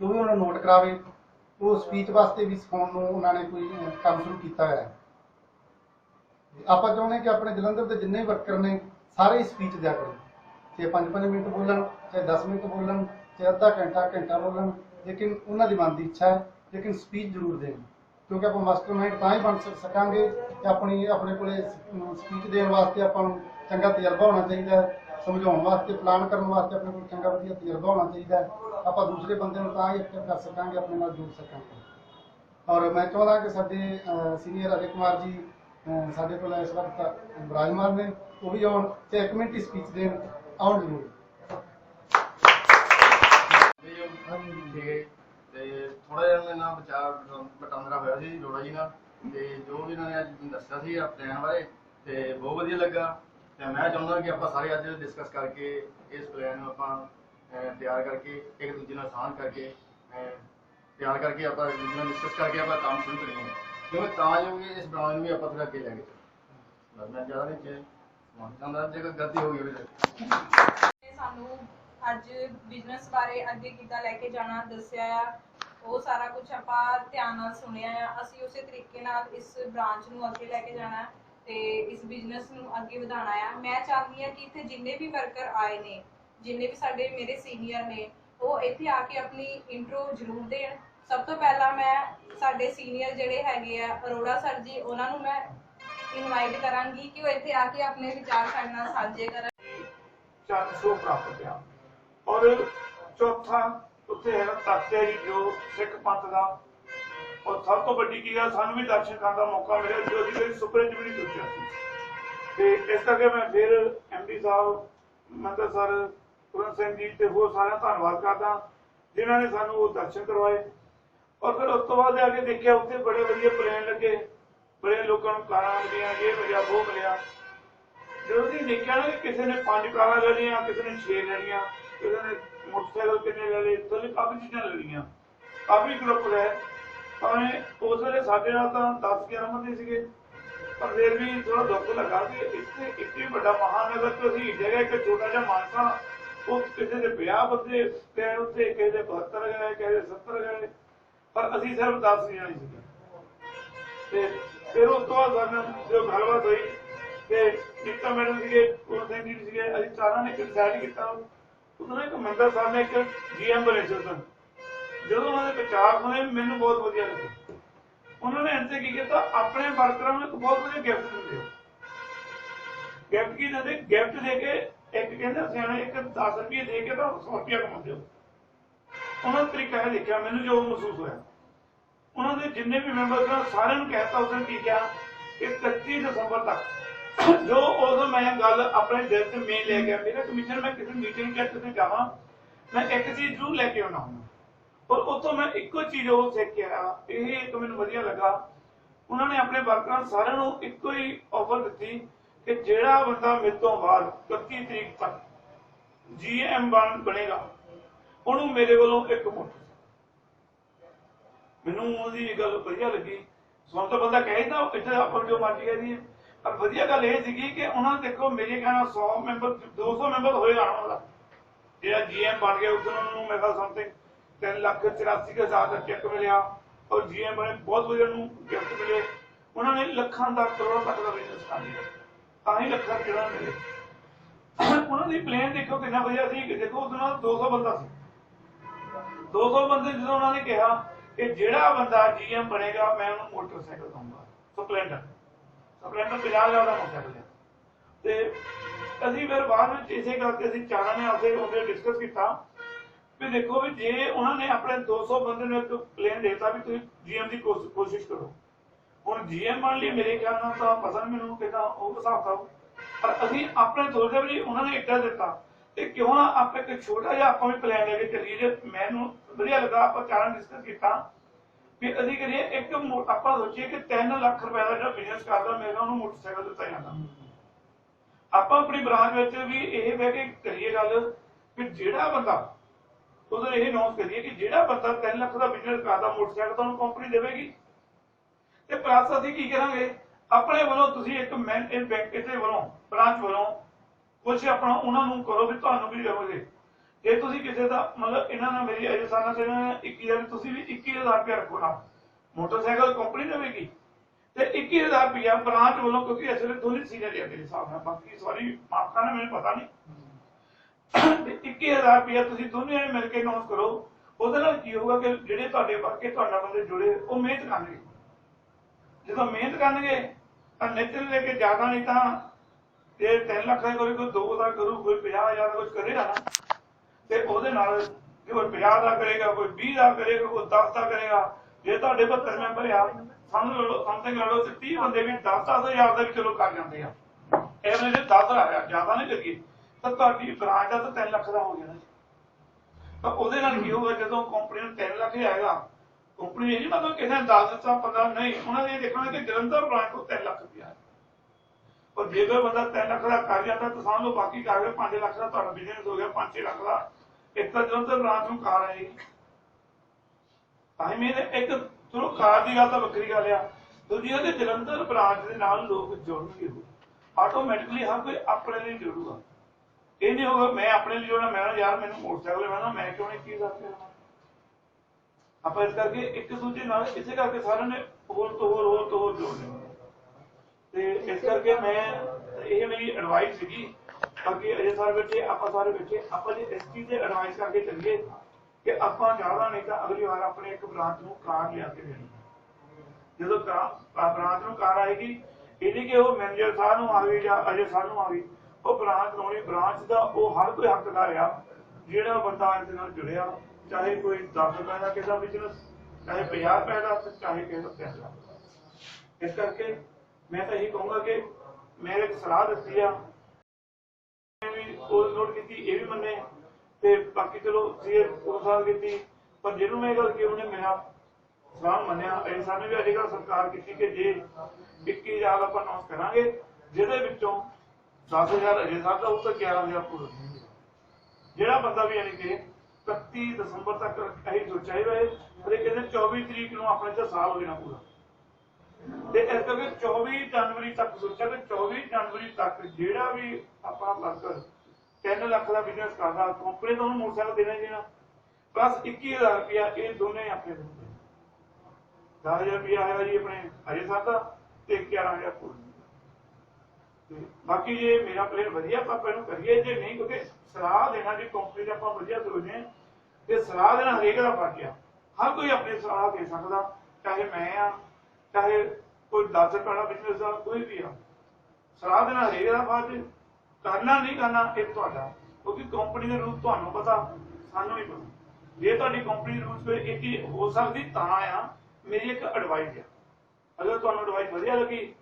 ਉਹ ਵੀ ਉਹਨਾਂ ਨੂੰ ਨੋਟ ਕਰਾਵੇ। ਉਹ ਸਪੀਚ ਵਾਸਤੇ ਵੀ ਸਿਖਾਉਣ ਨੂੰ ਉਹਨਾਂ ਨੇ ਕੋਈ ਕੰਮ ਸ਼ੁਰੂ ਕੀਤਾ ਹੋਇਆ ਹੈ। ਆਪਾਂ ਚਾਹੁੰਦੇ ਕਿ ਆਪਣੇ ਜਲੰਧਰ ਦੇ ਜਿੰਨੇ ਵਰਕਰ ਨੇ, ਸਾਰੇ ਹੀ ਸਪੀਚ ਦਿਆ ਕਰਨ। ਚਾਹੇ 5-5 ਮਿੰਟ ਬੋਲਣ, ਚਾਹੇ 10 ਮਿੰਟ ਬੋਲਣ, ਚਾਹੇ ਅੱਧਾ ਘੰਟਾ ਘੰਟਾ ਬੋਲਣ, ਲੇਕਿਨ ਉਹਨਾਂ ਦੀ ਮਨ ਦੀ ਇੱਛਾ ਹੈ, ਲੇਕਿਨ ਸਪੀਚ ਜ਼ਰੂਰ ਦੇਣ। ਕਿਉਂਕਿ ਆਪਾਂ ਮਾਸਟਰਮਾਈਂਡ ਤਾਂ ਹੀ ਬਣ ਸਕਾਂਗੇ ਕਿ ਆਪਣੀ, ਆਪਣੇ ਕੋਲੇ ਸਪੀਚ ਦੇਣ ਵਾਸਤੇ ਆਪਾਂ ਨੂੰ ਚੰਗਾ ਤਜਰਬਾ ਹੋਣਾ ਚਾਹੀਦਾ ਹੈ, ਸਮਝਾਉਣ ਵਾਸਤੇ ਪਲਾਨ ਕਰਨ ਵਾਸਤੇ ਆਪਣੇ ਕੋਲ ਚੰਗਾ ਵਧੀਆ ਤਜਰਬਾ ਹੋਣਾ ਚਾਹੀਦਾ ਹੈ। ਆਪਾਂ ਦੂਸਰੇ ਬੰਦੇ ਨੂੰ ਤਾਂ ਹੀ ਐਕਟਿਵ ਕਰ ਸਕਾਂਗੇ, ਆਪਣੇ ਨਾਲ ਜੋੜ ਸਕਾਂਗੇ। ਔਰ ਮੈਂ ਚਾਹੁੰਦਾ ਕਿ ਸਾਡੇ ਸੀਨੀਅਰ ਅਜੇ ਕੁਮਾਰ ਜੀ ਸਾਡੇ ਕੋਲ ਇਸ ਵਕਤ ਬਰਾਜਮਾਨ ਨੇ, ਉਹ ਵੀ ਆਉਣ ਤੇ ਇੱਕ ਮਿੰਟ ਦੀ ਸਪੀਚ ਦੇਣ ਆਉਣ ਜ਼ਰੂਰ। ਤੇ ਥੋੜਾ ਜਿਹਾ ਮੇਰੇ ਨਾਲ ਵਿਚਾਰ ਵਟਾਂਦਰਾ ਹੋਇਆ ਸੀ, ਜੋੜਾ ਜੀ ਨਾਲ, ਤੇ ਜੋ ਵੀ ਇਹਨਾਂ ਨੇ ਅੱਜ ਦੱਸਿਆ ਸੀ ਪਲਾਨ ਬਾਰੇ, ਤੇ ਬਹੁਤ ਵਧੀਆ ਲੱਗਾ। ਤੇ ਮੈਂ ਚਾਹੁੰਦਾ ਕਿ ਆਪਾਂ ਸਾਰੇ ਅੱਜ ਡਿਸਕਸ ਕਰਕੇ, ਇਸ ਪਲਾਨ ਨੂੰ ਆਪਾਂ ਤਿਆਰ ਕਰਕੇ, ਇੱਕ ਦੂਜੇ ਨਾਲ ਸਾਂਝ ਕਰਕੇ ਤਿਆਰ ਕਰਕੇ ਆਪਾਂ ਇੱਕ ਦੂਜੇ ਨਾਲ ਡਿਸਕਸ ਕਰਕੇ ਆਪਾਂ ਕੰਮ ਸ਼ੁਰੂ ਕਰੀਏ। ਕਿਉਂਕਿ ਤਾਂ ਜੋ ਕਿ ਇਸ ਬ੍ਰਾਂਡ ਨੂੰ ਵੀ ਆਪਾਂ ਥੋੜਾ ਅੱਗੇ ਲੈ ਕੇ ਚੱਲੀਏ। ਮੈਂ ਜੇ ਕੋਈ ਗਲਤੀ ਹੋ ਗਈ ਹੋਵੇ ਸਾਨੂੰ ਅੱਜ ਬਿਜ਼ਨਸ ਬਾਰੇ ਅੱਗੇ ਕਿੱਦਾਂ ਲੈ ਕੇ ਜਾਣਾ ਦੱਸਿਆ ਆ। ਉਹ ਸਾਰਾ ਕੁਝ ਆਪਾਂ ਧਿਆਨ ਨਾਲ ਸੁਣਿਆ ਆ। ਅਸੀਂ ਉਸੇ ਤਰੀਕੇ ਨਾਲ ਇਸ ਬ੍ਰਾਂਚ ਨੂੰ ਅੱਗੇ ਲੈ ਕੇ ਜਾਣਾ ਤੇ ਇਸ ਬਿਜ਼ਨਸ ਨੂੰ ਅੱਗੇ ਵਧਾਉਣਾ ਆ। ਮੈਂ ਚਾਹੁੰਦੀ ਹਾਂ ਕਿ ਇੱਥੇ ਜਿੰਨੇ ਵੀ ਵਰਕਰ ਆਏ ਨੇ, ਜਿੰਨੇ ਵੀ ਸਾਡੇ ਮੇਰੇ ਸੀਨੀਅਰ ਨੇ, ਉਹ ਇੱਥੇ ਆ ਕੇ ਆਪਣੀ ਇੰਟਰੋ ਜ਼ਰੂਰ ਦੇਣ। ਸਭ ਤੋਂ ਪਹਿਲਾਂ ਮੈਂ ਸਾਡੇ ਸੀਨੀਅਰ ਜਿਹੜੇ ਹੈਗੇ ਆ, ਅਰੋੜਾ ਸਰ ਜੀ, ਉਹਨਾਂ ਨੂੰ ਮੈਂ ਇਨਵਾਈਟ ਕਰਾਂਗੀ ਕਿ ਉਹ ਇੱਥੇ ਆ ਕੇ ਆਪਣੇ ਵਿਚਾਰ ਸਾਡੇ ਨਾਲ ਸਾਂਝੇ ਕਰਨ। 400 ਪ੍ਰਾਪਤ ਆ। ਔਰ ਚੌਥਾ ਉੱਥੇ ਹੈ ਤਖਤੇ ਜੀ, ਜੋ ਸਿੱਖ ਪੰਥ ਦਾ। ਔਰ ਸਭ ਤੋਂ ਵੱਡੀ ਕੀ ਆ, ਸਾਨੂੰ ਵੀ ਦਰਸ਼ਨ ਕਰਨ ਦਾ ਮੌਕਾ ਮਿਲਿਆ, ਜੋ ਅਸੀਂ ਕਦੇ ਸੁਪਨੇ 'ਚ ਵੀ ਨਹੀਂ ਸੋਚਿਆ ਸੀ। ਤੇ ਇਸ ਕਰਕੇ ਮੈਂ ਫਿਰ ਐਮਡੀ ਸਾਹਿਬ, ਮੰਦਰ ਸਰ ਪੁਰਨ ਸਿੰਘ ਜੀ ਤੇ ਹੋਰ ਸਾਰਿਆਂ ਧੰਨਵਾਦ ਕਰਦਾ, ਜਿਨ੍ਹਾਂ ਨੇ ਸਾਨੂੰ ਉਹ ਦਰਸ਼ਨ ਕਰਵਾਏ। ਔਰ ਫਿਰ ਉਸ ਤੋਂ ਬਾਅਦ ਆ ਕੇ ਦੇਖਿਆ ਉੱਥੇ ਬੜੇ ਵਧੀਆ ਪਲੇਨ ਲੱਗੇ ਬੜੇ ਲੋਕਾਂ ਨੂੰ ਕਾਰਾਂ ਮਿਲੀਆਂ ਇਹ ਮਿਲਿਆ ਉਹ ਮਿਲਿਆ ਜਦੋਂ ਅਸੀਂ ਦੇਖਿਆ ਨਾ ਕਿ ਕਿਸੇ ਨੇ ਪੰਜ ਕਾਰਾਂ ਲੈ ਲਈਆਂ ਕਿਸੇ ਨੇ ਛੇ ਲੈ ਲਈਆਂ ਕਿਸੇ ਨੇ ਮੋਟਰਸਾਈਕਲ ਕਿੰਨੇ ਲੈ ਲਏ ਤੋਂ ਕਾਫੀ ਚੀਜ਼ਾਂ ਲੈ ਲਈਆਂ ਕਾਫੀ ਗਰੁੱਪ ਲੈ ਭਾਵੇਂ ਉਸ ਵੇਲੇ ਸਾਡੇ ਨਾਲ ਤਾਂ 10 11 ਬੰਦੇ ਸੀਗੇ ਪਰ ਫਿਰ ਵੀ ਥੋੜਾ ਦੁੱਖ ਲੱਗਾ ਕਿ ਇੱਥੇ ਇੱਥੇ ਵੱਡਾ ਮਹਾਨਗਰ ਤੋਂ ਅਸੀਂ ਜਗ੍ਹਾ ਇੱਕ ਛੋਟਾ ਜਿਹਾ ਮਾਨਸਾ ਉਹ ਕਿਸੇ ਦੇ 50 ਬੰਦੇ ਗਏ ਉੱਥੇ ਕਿਸੇ ਦੇ 72 ਗਏ ਕਿਸੇ ਦੇ 70 ਗਏ ਪਰ ਅਸੀਂ ਸਿਰਫ 10 ਜਣੇ ਸੀਗੇ। ਤੇ ਫਿਰ ਉਸ ਤੋਂ ਬਾਅਦ ਸਾਨੂੰ ਜੋ ਗੱਲਬਾਤ ਹੋਈ ਕਿ ਨਿੱਕਾ ਮੈਡਮ ਸੀਗੇ ਉਹ ਜੀ ਸੀਗੇ, ਅਸੀਂ ਚਾਰਾਂ ਨੇ ਡਿਸਾਈਡ ਕੀਤਾ। ਉਹਨਾਂ ਇੱਕ ਮੰਦਰ ਸਾਹਿਬ ਨੇ ਇੱਕ ਜੀਐਮ ਬਣੇ ਸੀ ਜਦੋਂ ਉਹਨਾਂ ਦੇ ਵਿਚਾਰ ਸੁਣੇ, ਮੈਨੂੰ ਬਹੁਤ ਵਧੀਆ ਲੱਗੇ। ਉਹਨਾਂ ਨੇ ਇੰਤੇ ਕੀ ਕੀਤਾ? ਆਪਣੇ ਵਰਕਰਾਂ ਨੂੰ ਇੱਕ ਬਹੁਤ ਵਧੀਆ ਗਿਫਟ ਦਿੰਦੇ ਗਿਫਟ ਕੀ ਦਿੰਦੇ? ਗਿਫਟ ਦੇ ਕੇ ਇੱਕ ਕਹਿੰਦੇ ਸਿਆਣੇ ਇੱਕ 10 ਰੁਪਏ ਦੇ ਕੇ ਤਾਂ 100 ਰੁਪਏ ਕਮਾਉਂਦੇ ਹੋ ਉਹਨਾਂ ਦਾ ਤਰੀਕਾ ਇਹ ਦੇਖਿਆ ਮੈਨੂੰ ਜੋ ਮਹਿਸੂਸ ਹੋਇਆ। ਉਹਨਾਂ ਦੇ ਜਿੰਨੇ ਵੀ ਮੈਂਬਰ ਸਨ ਸਾਰਿਆਂ ਨੂੰ ਕਹਿਤਾ, ਉਸ ਕੀ ਕਿਹਾ? ਕਿ 31 ਦਸੰਬਰ ਤੱਕ, ਜੋ ਉਦੋਂ ਮੈਂ ਗੱਲ ਆਪਣੇ ਦਿਲ ਤੇ ਮੇਨ ਲੈ ਗਿਆ ਮੇਰਾ ਕਮਿਸ਼ਨ ਮੈਂ ਕਿਸੇ ਮੀਟਿੰਗ ਜਾਂ ਕਿਸੇ ਜਾਵਾਂ, ਮੈਂ ਇੱਕ ਚੀਜ਼ ਜ਼ਰੂਰ ਲੈ ਕੇ ਆਉਣਾ ਹੁੰਦਾ। ਔਰ ਉਤੋਂ ਮੈਂ ਇੱਕੋ ਚੀਜ਼ ਉਹ ਸਿੱਖ ਕੇ ਆਇਆ। ਇਹ ਇੱਕ ਮੈਨੂੰ ਵਧੀਆ ਲੱਗਾ। ਉਹਨਾਂ ਨੇ ਆਪਣੇ ਵਰਕਰਾਂ ਸਾਰਿਆਂ ਨੂੰ ਇੱਕੋ ਹੀ ਆਫਰ ਦਿੱਤੀ ਕਿ ਜਿਹੜਾ ਬੰਦਾ ਮੇਰੇ ਤੋਂ ਬਾਅਦ 31 ਤਰੀਕ ਤੱਕ ਜੀਐਮ ਬਣ ਬਣੇਗਾ ਉਹਨੂੰ ਮੇਰੇ ਵੱਲੋਂ ਇੱਕ ਮੋਟਰ ਮੈਨੂੰ ਉਹਦੀ ਗੱਲ ਵਧੀਆ ਲੱਗੀ। ਸੁਣ ਤਾਂ ਬੰਦਾ ਕਹਿੰਦਾ ਇੱਥੇ ਆਪਾਂ ਜੋ ਮਰਜ਼ੀ ਕਹਦੀ ਪਰ ਵਧੀਆ ਗੱਲ ਇਹ ਸੀਗੀ ਕਿ ਉਹਨਾਂ ਦੇਖੋ, ਮੇਰੇ ਕਹਿਣਾ 100 ਮੈਂਬਰ 200 ਮੈਂਬਰ ਹੋਏ ਆਣ ਵਾਲਾ। ਜਿਹੜਾ ਜੀਐਮ ਬਣ ਗਿਆ ਉਸ ਨੂੰ ਨੂੰ ਮੇਰਾ ਸਮਥਿੰਗ 3 ਲੱਖ 84 ਦਾ ਚੈੱਕ ਮਿਲਿਆ ਔਰ ਜੀਐਮ ਬਣੇ ਬਹੁਤ ਵਧੀਆ ਨੂੰ ਗਿਫਟ ਮਿਲੇ। ਉਹਨਾਂ ਨੇ ਲੱਖਾਂ ਦਾ ਕਰੋੜਾਂ ਤੱਕ ਦਾ ਬਿਜ਼ਨਸ ਕਰ ਲਿਆ। ਤਾਂ ਹੀ ਲੱਖਾਂ ਕਿਹੜਾ ਮਿਲੇ। ਉਹਨਾਂ ਦੀ ਪਲੇਨ ਦੇਖੋ ਕਿੰਨਾ ਵਧੀਆ ਸੀ ਕਿ ਦੇਖੋ ਉਹਦੇ ਨਾਲ 200 ਬੰਦਾ ਸੀ। 200 ਬੰਦੇ ਜਦੋਂ ਉਹਨਾਂ ਨੇ ਕਿਹਾ ਕਿ ਜਿਹੜਾ ਬੰਦਾ ਜੀਐਮ ਬਣੇਗਾ, ਮੈਂ ਉਹਨੂੰ ਮੋਟਰਸਾਈਕਲ ਦਊਂਗਾ। ਸਪਲੈਂਡਰ। ਸਪਲੈਂਡਰ 50000 ਦਾ ਮੋਟਰਸਾਈਕਲ ਹੈ ਤੇ ਅਸੀਂ ਫਿਰ ਬਾਅਦ ਵਿੱਚ ਇਸੇ ਗੱਲ ਤੇ ਅਸੀਂ ਚਾਰਾਂ ਨੇ ਆਪਸੇ ਉਹਦੇ ਡਿਸਕਸ ਕੀਤਾ ਵੀ ਦੇਖੋ ਵੀ ਜੇ ਉਹਨਾਂ ਨੇ ਆਪਣੇ 200 ਬੰਦੇ ਨੂੰ ਇੱਕ ਪਲੇਨ ਦੇਤਾ ਵੀ ਤੁਸੀਂ ਜੀਐਮ ਦੀ ਕੋਸ਼ਿਸ਼ ਕਰੋ। ਹੁਣ ਜੀਐਮ ਬਣ ਲਈ ਮੇਰੇ ਖਿਆਲ ਨਾਲ ਤਾਂ ਪਤਾ ਮੈਨੂੰ ਕਿਦਾਂ ਉਹ ਹਿਸਾਬ ਤਾਂ ਪਰ ਅਸੀਂ ਆਪਣੇ ਸੋਚਦੇ ਵੀ ਉਹਨਾਂ ਨੇ ਇੱਦਾਂ ਦਿੱਤਾ। ਤੇ ਕਿਉਂ ਨਾ ਆਪਾਂ ਇੱਕ ਛੋਟਾ ਜਿਹਾ ਆਪਾਂ ਵੀ ਪਲਾਨ ਲੈ ਕੇ ਚੱਲੀਏ ਜੇ ਮੈਨੂੰ ਵਧੀਆ ਲੱਗਾ, ਆਪਾਂ ਚਾਰਾਂ ਡਿਸਕਸ ਕੀਤਾ ਵੀ ਅਸੀਂ ਕਰੀਏ ਇੱਕ ਆਪਾਂ ਸੋਚੀਏ ਕਿ 3 ਲੱਖ ਰੁਪਏ ਦਾ ਜਿਹੜਾ ਬਿਜ਼ਨਸ ਕਰਦਾ ਮੇਰਾ ਉਹਨੂੰ ਮੋਟਰਸਾਈਕਲ ਦਿੱਤਾ ਜਾਂਦਾ। ਆਪਾਂ ਆਪਣੀ ਬ੍ਰਾਂਚ ਵਿੱਚ ਵੀ ਇਹ ਬਹਿ ਕੇ ਕਰੀਏ ਗੱਲ ਕਿ ਜਿਹੜਾ ਬੰਦਾ ਉਦੋਂ ਇਹ ਨੋਟ ਕਰੀਏ ਕਿ ਜਿਹੜਾ ਬੰਦਾ 3 ਲੱਖ ਦਾ ਬਿਜ਼ਨਸ ਕਰਦਾ, ਮੋਟਰਸਾਈਕਲ ਤੁਹਾਨੂੰ ਕੰਪਨੀ ਦੇਵੇਗੀ। ਤੇ ਪਲੱਸ ਅਸੀਂ ਕੀ ਕਰਾਂਗੇ? ਆਪਣੇ ਵੱਲੋਂ ਤੁਸੀਂ ਇੱਕ ਮੈਨ ਇਹ ਬੈਂਕ ਦੇ ਵੱਲੋਂ ਬ੍ਰਾਂਚ ਵੱਲੋਂ ਕੁਝ ਆਪਣਾ ਉਹਨਾਂ ਨੂੰ ਕਰੋ ਵੀ ਤੁਹਾਨੂੰ ਵੀ ਦੇਵਾਂਗੇ ਜੇ ਤੁਸੀਂ ਕਿਸੇ ਦਾ, ਮਤਲਬ ਇਹਨਾਂ ਨਾਲ ਮੇਰੀ ਅਜੇ ਤੇ 21000 ਤੁਸੀਂ ਵੀ 21000 ਰੁਪਏ ਰੱਖੋ ਨਾ। ਮੋਟਰਸਾਈਕਲ ਕੰਪਨੀ ਦੇਵੇਗੀ ਤੇ 21000 ਰੁਪਏ ਬ੍ਰਾਂਚ ਵੱਲੋਂ, ਕਿਉਂਕਿ ਇਸ ਦੋਨੇ ਸੀਨੀਅਰ ਹੈ ਮੇਰੇ ਹਿਸਾਬ ਨਾਲ, ਬਾਕੀ ਸੌਰੀ ਮਾਫ ਕਰਨਾ ਮੈਨੂੰ ਪਤਾ ਨਹੀਂ। 21000 ਰੁਪਏ ਤੁਸੀਂ ਦੋਨੇ ਮਿਲ ਕੇ ਅਨਾਉਂਸ ਕਰੋ, ਉਹਦੇ ਨਾਲ ਕੀ ਹੋਊਗਾ ਕਿ ਜਿਹੜੇ ਤੁਹਾਡੇ ਵਰਕੇ ਤੁਹਾਡਾ ਬੰਦੇ ਜੁੜੇ, ਉਹ ਮਿਹਨਤ ਕਰਨਗੇ। ਜਦੋਂ ਮਿਹਨਤ ਕਰਨਗੇ, ਤਾਂ ਨਿੱਤਰ ਲੈ ਕੇ ਜ਼ਿਆਦਾ ਨਹੀਂ ਤਾਂ ਜੇ 3 ਲੱਖ ਦਾ ਕੋਈ ਕੋਈ 2 ਦਾ ਕਰੂ, ਕੋਈ 50000 ਦਾ ਕੁਝ ਕਰੇਗਾ ਨਾ। ਤੇ ਉਹਦੇ ਨਾਲ ਜੇ ਕੋਈ 50 ਦਾ ਕਰੇਗਾ, ਕੋਈ 20 ਦਾ ਕਰੇਗਾ, ਕੋਈ 10 ਦਾ ਕਰੇਗਾ, ਜੇ ਤੁਹਾਡੇ 72 ਮੈਂਬਰ ਆ ਸਮਝ ਲਓ ਸਮਥਿੰਗ ਲਾ ਲਓ ਤੇ 30 ਬੰਦੇ ਵੀ 10 ਹਜ਼ਾਰ ਦਾ ਵੀ ਚਲੋ ਕਰ ਜਾਂਦੇ ਆ। ਐਵਰੇਜ 10 ਆਇਆ ਜ਼ਿਆਦਾ ਨਹੀਂ ਕਰੀਏ। ਤਾਂ ਤੁਹਾਡੀ ਬ੍ਰਾਂਚ ਦਾ ਤਾਂ 3 ਲੱਖ ਦਾ ਹੋ ਗਿਆ ਤਾਂ ਉਹਦੇ ਨਾਲ ਕੀ ਹੋਊਗਾ, ਜਦੋਂ ਕੰਪਨੀ ਨੂੰ 3 ਲੱਖ ਆਏਗਾ ਕੰਪਨੀ ਇਹ ਨਹੀਂ ਮਤਲਬ ਕਿਸੇ ਨੇ 10 ਦਿੱਤਾ 15 ਨਹੀਂ, ਉਹਨਾਂ ਨੇ ਦੇਖਣਾ ਕਿ ਜਲੰਧਰ ਬ੍ਰਾਂਚ ਤੋਂ 3 ਲੱਖ ਰੁਪਇਆ ਪਰ ਜੇ ਕੋਈ ਬੰਦਾ 3 ਲੱਖ ਦਾ ਕਰ ਜਾਂਦਾ, ਤਾਂ ਸਮਝ ਲਓ ਬਾਕੀ ਕਰ ਗਿਆ 5 ਲੱਖ ਦਾ ਤੁਹਾਡਾ ਬਿਜ਼ਨਸ ਹੋ ਗਿਆ 5 ਲੱਖ ਦਾ। ਇੱਕ ਤਾਂ ਜਲੰਧਰ ਬ੍ਰਾਂਚ ਨੂੰ ਕਾਰ ਆਏਗੀ। ਤਾਂ ਮੇਰੇ ਇੱਕ ਚਲੋ ਕਾਰ ਦੀ ਗੱਲ ਤਾਂ ਵੱਖਰੀ ਗੱਲ ਆ। ਦੂਜੀ ਉਹਦੇ ਜਲੰਧਰ ਬ੍ਰਾਂਚ ਦੇ ਨਾਲ ਲੋਕ ਜੁੜਨਗੇ ਆਟੋਮੈਟਿਕਲੀ ਹਰ ਕੋਈ ਆਪਣੇ ਲਈ ਜੁੜੂਗਾ। ਇਹ ਨਹੀਂ ਹੋਗਾ ਮੈਂ ਆਪਣੇ ਲਈ ਜੁੜਨਾ, ਮੈਂ ਯਾਰ ਮੈਨੂੰ ਮੋਟਰਸਾਈਕਲ ਲੈਣਾ, ਮੈਂ ਕਿਉਂ ਨਹੀਂ ਕੀ ਕਰਦੇ ਆਪਾਂ ਇਸ ਕਰਕੇ ਇੱਕ ਦੂਜੇ ਨਾਲ ਇਸੇ ਕਰਕੇ ਸਾਰਿਆਂ ਨੇ ਹੋਰ ਤੋਂ ਹੋਰ ਹੋਰ ਤੋਂ ਹੋਰ ਜੋੜਨੇ ਤੇ ਇਸ ਕਰਕੇ ਮੈਂ ਇਹ ਮੇਰੀ ਐਡਵਾਈਸ ਸੀਗੀ, ਬਾਕੀ ਅਜੇ ਸਾਰੇ ਬੱਚੇ, ਆਪਾਂ ਸਾਰੇ ਬੱਚੇ, ਆਪਾਂ ਜੇ ਇਸ ਚੀਜ਼ ਤੇ ਐਡਵਾਈਸ ਕਰਕੇ ਚੱਲੀਏ ਕਿ ਆਪਾਂ ਜ਼ਿਆਦਾ ਨਹੀਂ ਤਾਂ ਅਗਲੀ ਵਾਰ ਆਪਣੇ ਇੱਕ ਬ੍ਰਾਂਚ ਨੂੰ ਕਾਰ ਲਿਆ ਕੇ ਦੇਣੀ। ਜਦੋਂ ਕਾਰ ਨੂੰ ਕਾਰ ਆਏਗੀ ਇਹ ਨਹੀਂ ਕਿ ਉਹ ਮੈਨੇਜਰ ਸਾਹਿਬ ਨੂੰ ਆ ਜਾਂ ਅਜੇ ਸਾਹਿਬ ਨੂੰ ਉਹ ਬ੍ਰਾਂਚ ਹੋਣੀ ਬ੍ਰਾਂਚ ਦਾ ਉਹ ਹਰ ਕੋਈ ਹੱਕਦਾਰ ਆ, ਜਿਹੜਾ ਬੰਦਾ ਇਹਦੇ ਨਾਲ ਜੁੜਿਆ, ਚਾਹੇ ਕੋਈ 10 ਰੁਪਏ ਦਾ ਕਿਸੇ ਦਾ ਬਿਜ਼ਨਸ ਚਾਹੇ 50 ਰੁਪਏ ਦਾ, ਚਾਹੇ ਕਿਸੇ ਦਾ। ਪੈਸਾ ਇਸ ਕਰਕੇ ਮੈਂ ਤਾਂ ਇਹੀ ਕਹੂੰਗਾ ਕਿ ਮੈਂ ਇੱਕ ਸਲਾਹ ਦਿੱਤੀ ਆ। ਵੀ ਉਹ ਨੋਟ ਕੀਤੀ, ਇਹ ਵੀ ਮੰਨੇ। ਤੇ ਬਾਕੀ ਚਲੋ ਸੀ ਉਹ ਸਾਲ ਕੀਤੀ। ਪਰ ਜਿਹਨੂੰ ਮੈਂ ਗੱਲ ਕਿ ਉਹਨੇ ਮੇਰਾ ਸਲਾਹ ਮੰਨਿਆ। ਇਹ ਸਾਨੂੰ ਵੀ ਅੱਜ ਸਰਕਾਰ ਕੀਤੀ ਕਿ ਜੇ 21000 ਆਪਾਂ ਅਨਾਉਂਸ ਕਰਾਂਗੇ, ਜਿਹਦੇ ਵਿੱਚੋਂ 10000 ਅਜੇ ਸਾਹਿਬ ਦਾ ਉਹ ਤਾਂ 11000 ਪੂਰਾ ਜਿਹੜਾ ਬੰਦਾ ਵੀ ਯਾਨੀ ਕਿ 31 ਦਸੰਬਰ ਤੱਕ ਅਸੀਂ ਸੋਚਿਆ ਹੀ ਰਹੇ, ਪਰ ਇਹ ਕਹਿੰਦੇ 24 ਤਰੀਕ ਨੂੰ ਆਪਣੇ ਤੇ ਸਾਲ ਹੋ ਜਾਣਾ ਪੂਰਾ। ਤੇ ਇਸ ਕਰਕੇ 24 ਜਨਵਰੀ ਤੱਕ ਸੋਚਿਆ ਕਿ 24 ਜਨਵਰੀ ਤੱਕ ਜਿਹੜਾ ਵੀ ਆਪਣਾ ਵਰਕਰ 3 ਲੱਖ ਦਾ ਬਿਜ਼ਨਸ ਕਰਦਾ ਕੰਪਨੀ ਤੋਂ ਮੋਟਰਸਾਈਕਲ ਦੇਣਾ ਹੀ ਦੇਣਾ। 21000 ਰੁਪਇਆ ਇਹ ਦੋਨੇ ਆਪਣੇ ਦਿੰਦੇ 10000 ਰੁਪਇਆ ਆਇਆ ਜੀ ਆਪਣੇ ਹਰੇ ਸਾਹਿਬ ਦਾ ਤੇ 11000 ਪੂਰਾ ਬਾਕੀ ਜੇ ਮੇਰਾ ਪਲਾਨ ਵਧੀਆ ਤਾਂ ਆਪਾਂ ਕਰੀਏ, ਜੇ ਨਹੀਂ ਕਿਉਂਕਿ ਸਲਾਹ ਦੇਣਾ ਜੀ ਕੰਪਨੀ ਦੇ ਆਪਾਂ ਵਧੀਆ ਸੋਚਦੇ ਹਾਂ, ਤੇ ਸਲਾਹ ਦੇਣਾ ਹਰੇਕ ਦਾ ਫ਼ਰਕ ਆ। ਹਰ ਕੋਈ ਆਪਣੀ ਸਲਾਹ ਦੇ ਸਕਦਾ, ਚਾਹੇ ਮੈਂ ਆ ਚਾਹੇ ਕੋਈ 10 ਰੁਪਏ ਬਿਜ਼ਨਸ ਦਾ ਕੋਈ ਵੀ ਆ। ਸਲਾਹ ਦੇਣਾ ਹਰੇਕ ਦਾ ਕਰਨਾ ਨਹੀਂ ਕਰਨਾ, ਇਹ ਤੁਹਾਡਾ। ਕਿਉਂਕਿ ਕੰਪਨੀ ਦੇ ਰੂਲ ਤੁਹਾਨੂੰ ਪਤਾ, ਸਾਨੂੰ ਨਹੀਂ ਪਤਾ। ਜੇ ਤੁਹਾਡੀ ਕੰਪਨੀ ਦੇ ਰੂਲਸ ਕੋਈ ਇੱਕ ਚੀਜ਼ ਹੋ ਸਕਦੀ, ਤਾਂ ਆ। ਮੇਰੀ ਇੱਕ ਐਡਵਾਈਸ ਆ। ਅਗਰ ਤੁਹਾਨੂੰ ਐਡਵਾਈਸ ਵਧੀਆ ਲੱਗੀ,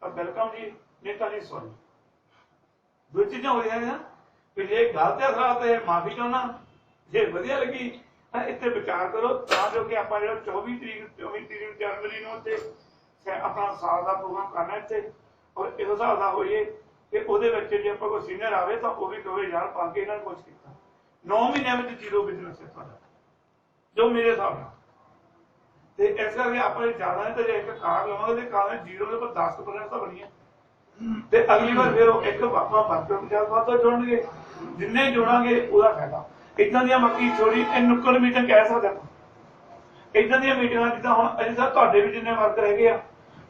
ਤਾਂ ਵੈਲਕਮ ਜੀ। ਨਹੀਂ ਤਾਂ ਜੀ ਸੌਰੀ ਦੋ ਚੀਜ਼ਾਂ ਹੋ ਰਹੀਆਂ ਕਿ ਜੇ ਗਲਤ ਹੈ ਸਲਾਹ ਤੇ ਮਾਫੀ ਚਾਹੁੰਦਾ। ਜੇ ਵਧੀਆ ਲੱਗੀ ਇੱਥੇ ਵਿਚਾਰ ਕਰੋ, ਤਾਂ ਜੋ ਕਿ ਆਪਾਂ ਜਿਹੜਾ 24 ਤਰੀਕ 24 ਤਰੀਕ ਜਨਵਰੀ ਨੂੰ ਤੇ ਆਪਣਾ ਸਾਲ ਦਾ ਪ੍ਰੋਗਰਾਮ ਕਰਨਾ ਇੱਥੇ, ਔਰ ਇਸ ਹਿਸਾਬ ਦਾ ਹੋਈਏ ਕਿ ਉਹਦੇ ਵਿੱਚ ਜੇ ਆਪਾਂ ਕੋਈ ਸੀਨੀਅਰ ਆਵੇ ਤਾਂ ਉਹ ਵੀ ਕਹੇ ਯਾਰ, ਪਾ ਕੇ ਇਹਨਾਂ ਨੇ ਕੁਝ ਕੀਤਾ। 9 ਮਹੀਨਿਆਂ ਵਿੱਚ ਜ਼ੀਰੋ ਬਿਜ਼ਨਸ ਹੈ ਤੁਹਾਡਾ, ਜੋ ਮੇਰੇ ਹਿਸਾਬ ਨਾਲ। ਤੇ ਇਸ ਕਰਕੇ ਆਪਾਂ ਜੇ ਜ਼ਿਆਦਾ ਨਹੀਂ ਤਾਂ ਜੇ ਇੱਕ ਕਾਰ ਲਵਾਂਗੇ ਤੇ ਕਾਰ ਦੇ ਜ਼ੀਰੋ ਦੇ ਉੱਪਰ 10% ਤਾਂ ਬਣੀ ਹੈ ਤੇ ਅਗਲੀ ਵਾਰ ਫਿਰ ਉਹ ਇੱਕ ਆਪਾਂ ਵਰਕਰ ਵਿਚਾਰ ਵਾਧਾ ਜੋੜਨਗੇ ਜਿੰਨੇ ਜੋੜਾਂਗੇ ਉਹਦਾ ਫਾਇਦਾ। ਇਦਾਂ ਦੀਆਂ ਮੱਕੀ ਛੋੜੀ ਇਹ ਨੁੱਕੜ ਮੀਟਿੰਗ ਕਹਿ ਸਕਦੇ। ਆਪਾਂ ਇਦਾਂ ਦੀਆਂ ਮੀਟਿੰਗਾਂ ਜਿੱਦਾਂ ਹੁਣ ਅਜੇ ਸਾਹਿਬ ਤੁਹਾਡੇ ਵੀ ਜਿੰਨੇ ਵਰਕਰ ਹੈਗੇ ਆ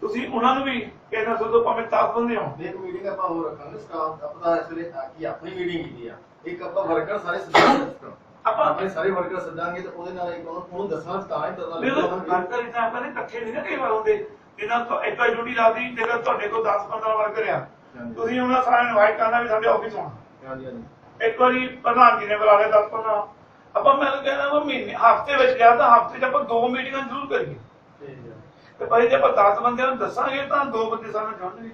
ਤੁਸੀਂ ਉਹਨਾਂ ਨੂੰ ਵੀ ਕਹਿਣਾ ਸੋਚੋ ਭਾਵੇਂ 10 ਬੰਦੇ ਹੋ ਇੱਕ ਮੀਟਿੰਗ ਆਪਾਂ ਹੋਰ ਰੱਖਾਂਗੇ ਸਟਾਫ ਆਪਾਂ ਇਸ ਵੇਲੇ ਕੀ ਆਪਣੀ ਮੀਟਿੰਗ ਕੀਤੀ ਆ। ਇੱਕ ਆਪਾਂ ਵਰਕਰ ਸਾਰੇ ਸੱਦਾਂਗੇ ਆਪਾਂ ਆਪਣੇ ਸਾਰੇ ਵਰਕਰ ਸੱਦਾਂਗੇ ਤੇ ਉਹਦੇ ਨਾਲ ਇੱਕ ਉਹਨੂੰ ਉਹਨੂੰ ਦੱਸਣਾ ਤਾਂ ਹੀ ਪਤਾ ਲੱਗੂਗਾ। ਵਰਕਰ ਇਦਾਂ ਆਪਾਂ ਨੇ ਇਕੱਠੇ ਨਹੀਂ ਨਾ ਕਈ ਵਾਰ ਹੁੰਦੇ ਜਿੱਦਾਂ ਤੋਂ ਇੱਕ ਡਿਊਟੀ ਲਾਦੀ ਜੇਕਰ ਤੁਹਾਡੇ ਕੋਲ 10 15 ਵਰਕਰ ਆ। ਤੁਸੀਂ ਉਹਨਾਂ ਸਾਰਿਆਂ ਨੂੰ ਇਨਵਾਈਟ ਕਰਨਾ ਵੀ ਸਾਡੇ ਆਫਿਸ ਆਉਣਾ। ਹਾਂਜੀ ਹਾਂਜੀ। ਇੱਕ ਵਾਰੀ ਪ੍ਰਧਾਨ ਜੀ ਨੇ ਬੁਲਾ ਲਿਆ 10 15 ਆਪਾਂ ਮੈਂ ਕਹਿੰਦਾ ਵਾ ਮਹੀਨੇ ਹਫ਼ਤੇ ਵਿੱਚ ਗਿਆ ਤਾਂ ਹਫ਼ਤੇ 'ਚ ਆਪਾਂ ਦੋ ਮੀਟਿੰਗਾਂ ਜ਼ਰੂਰ ਕਰੀਏ। ਤੇ ਭਾਈ ਜੇ ਆਪਾਂ 10 ਬੰਦਿਆਂ ਨੂੰ ਦੱਸਾਂਗੇ ਤਾਂ ਦੋ ਬੰਦੇ ਸਾਨੂੰ ਜੁੜਨਗੇ।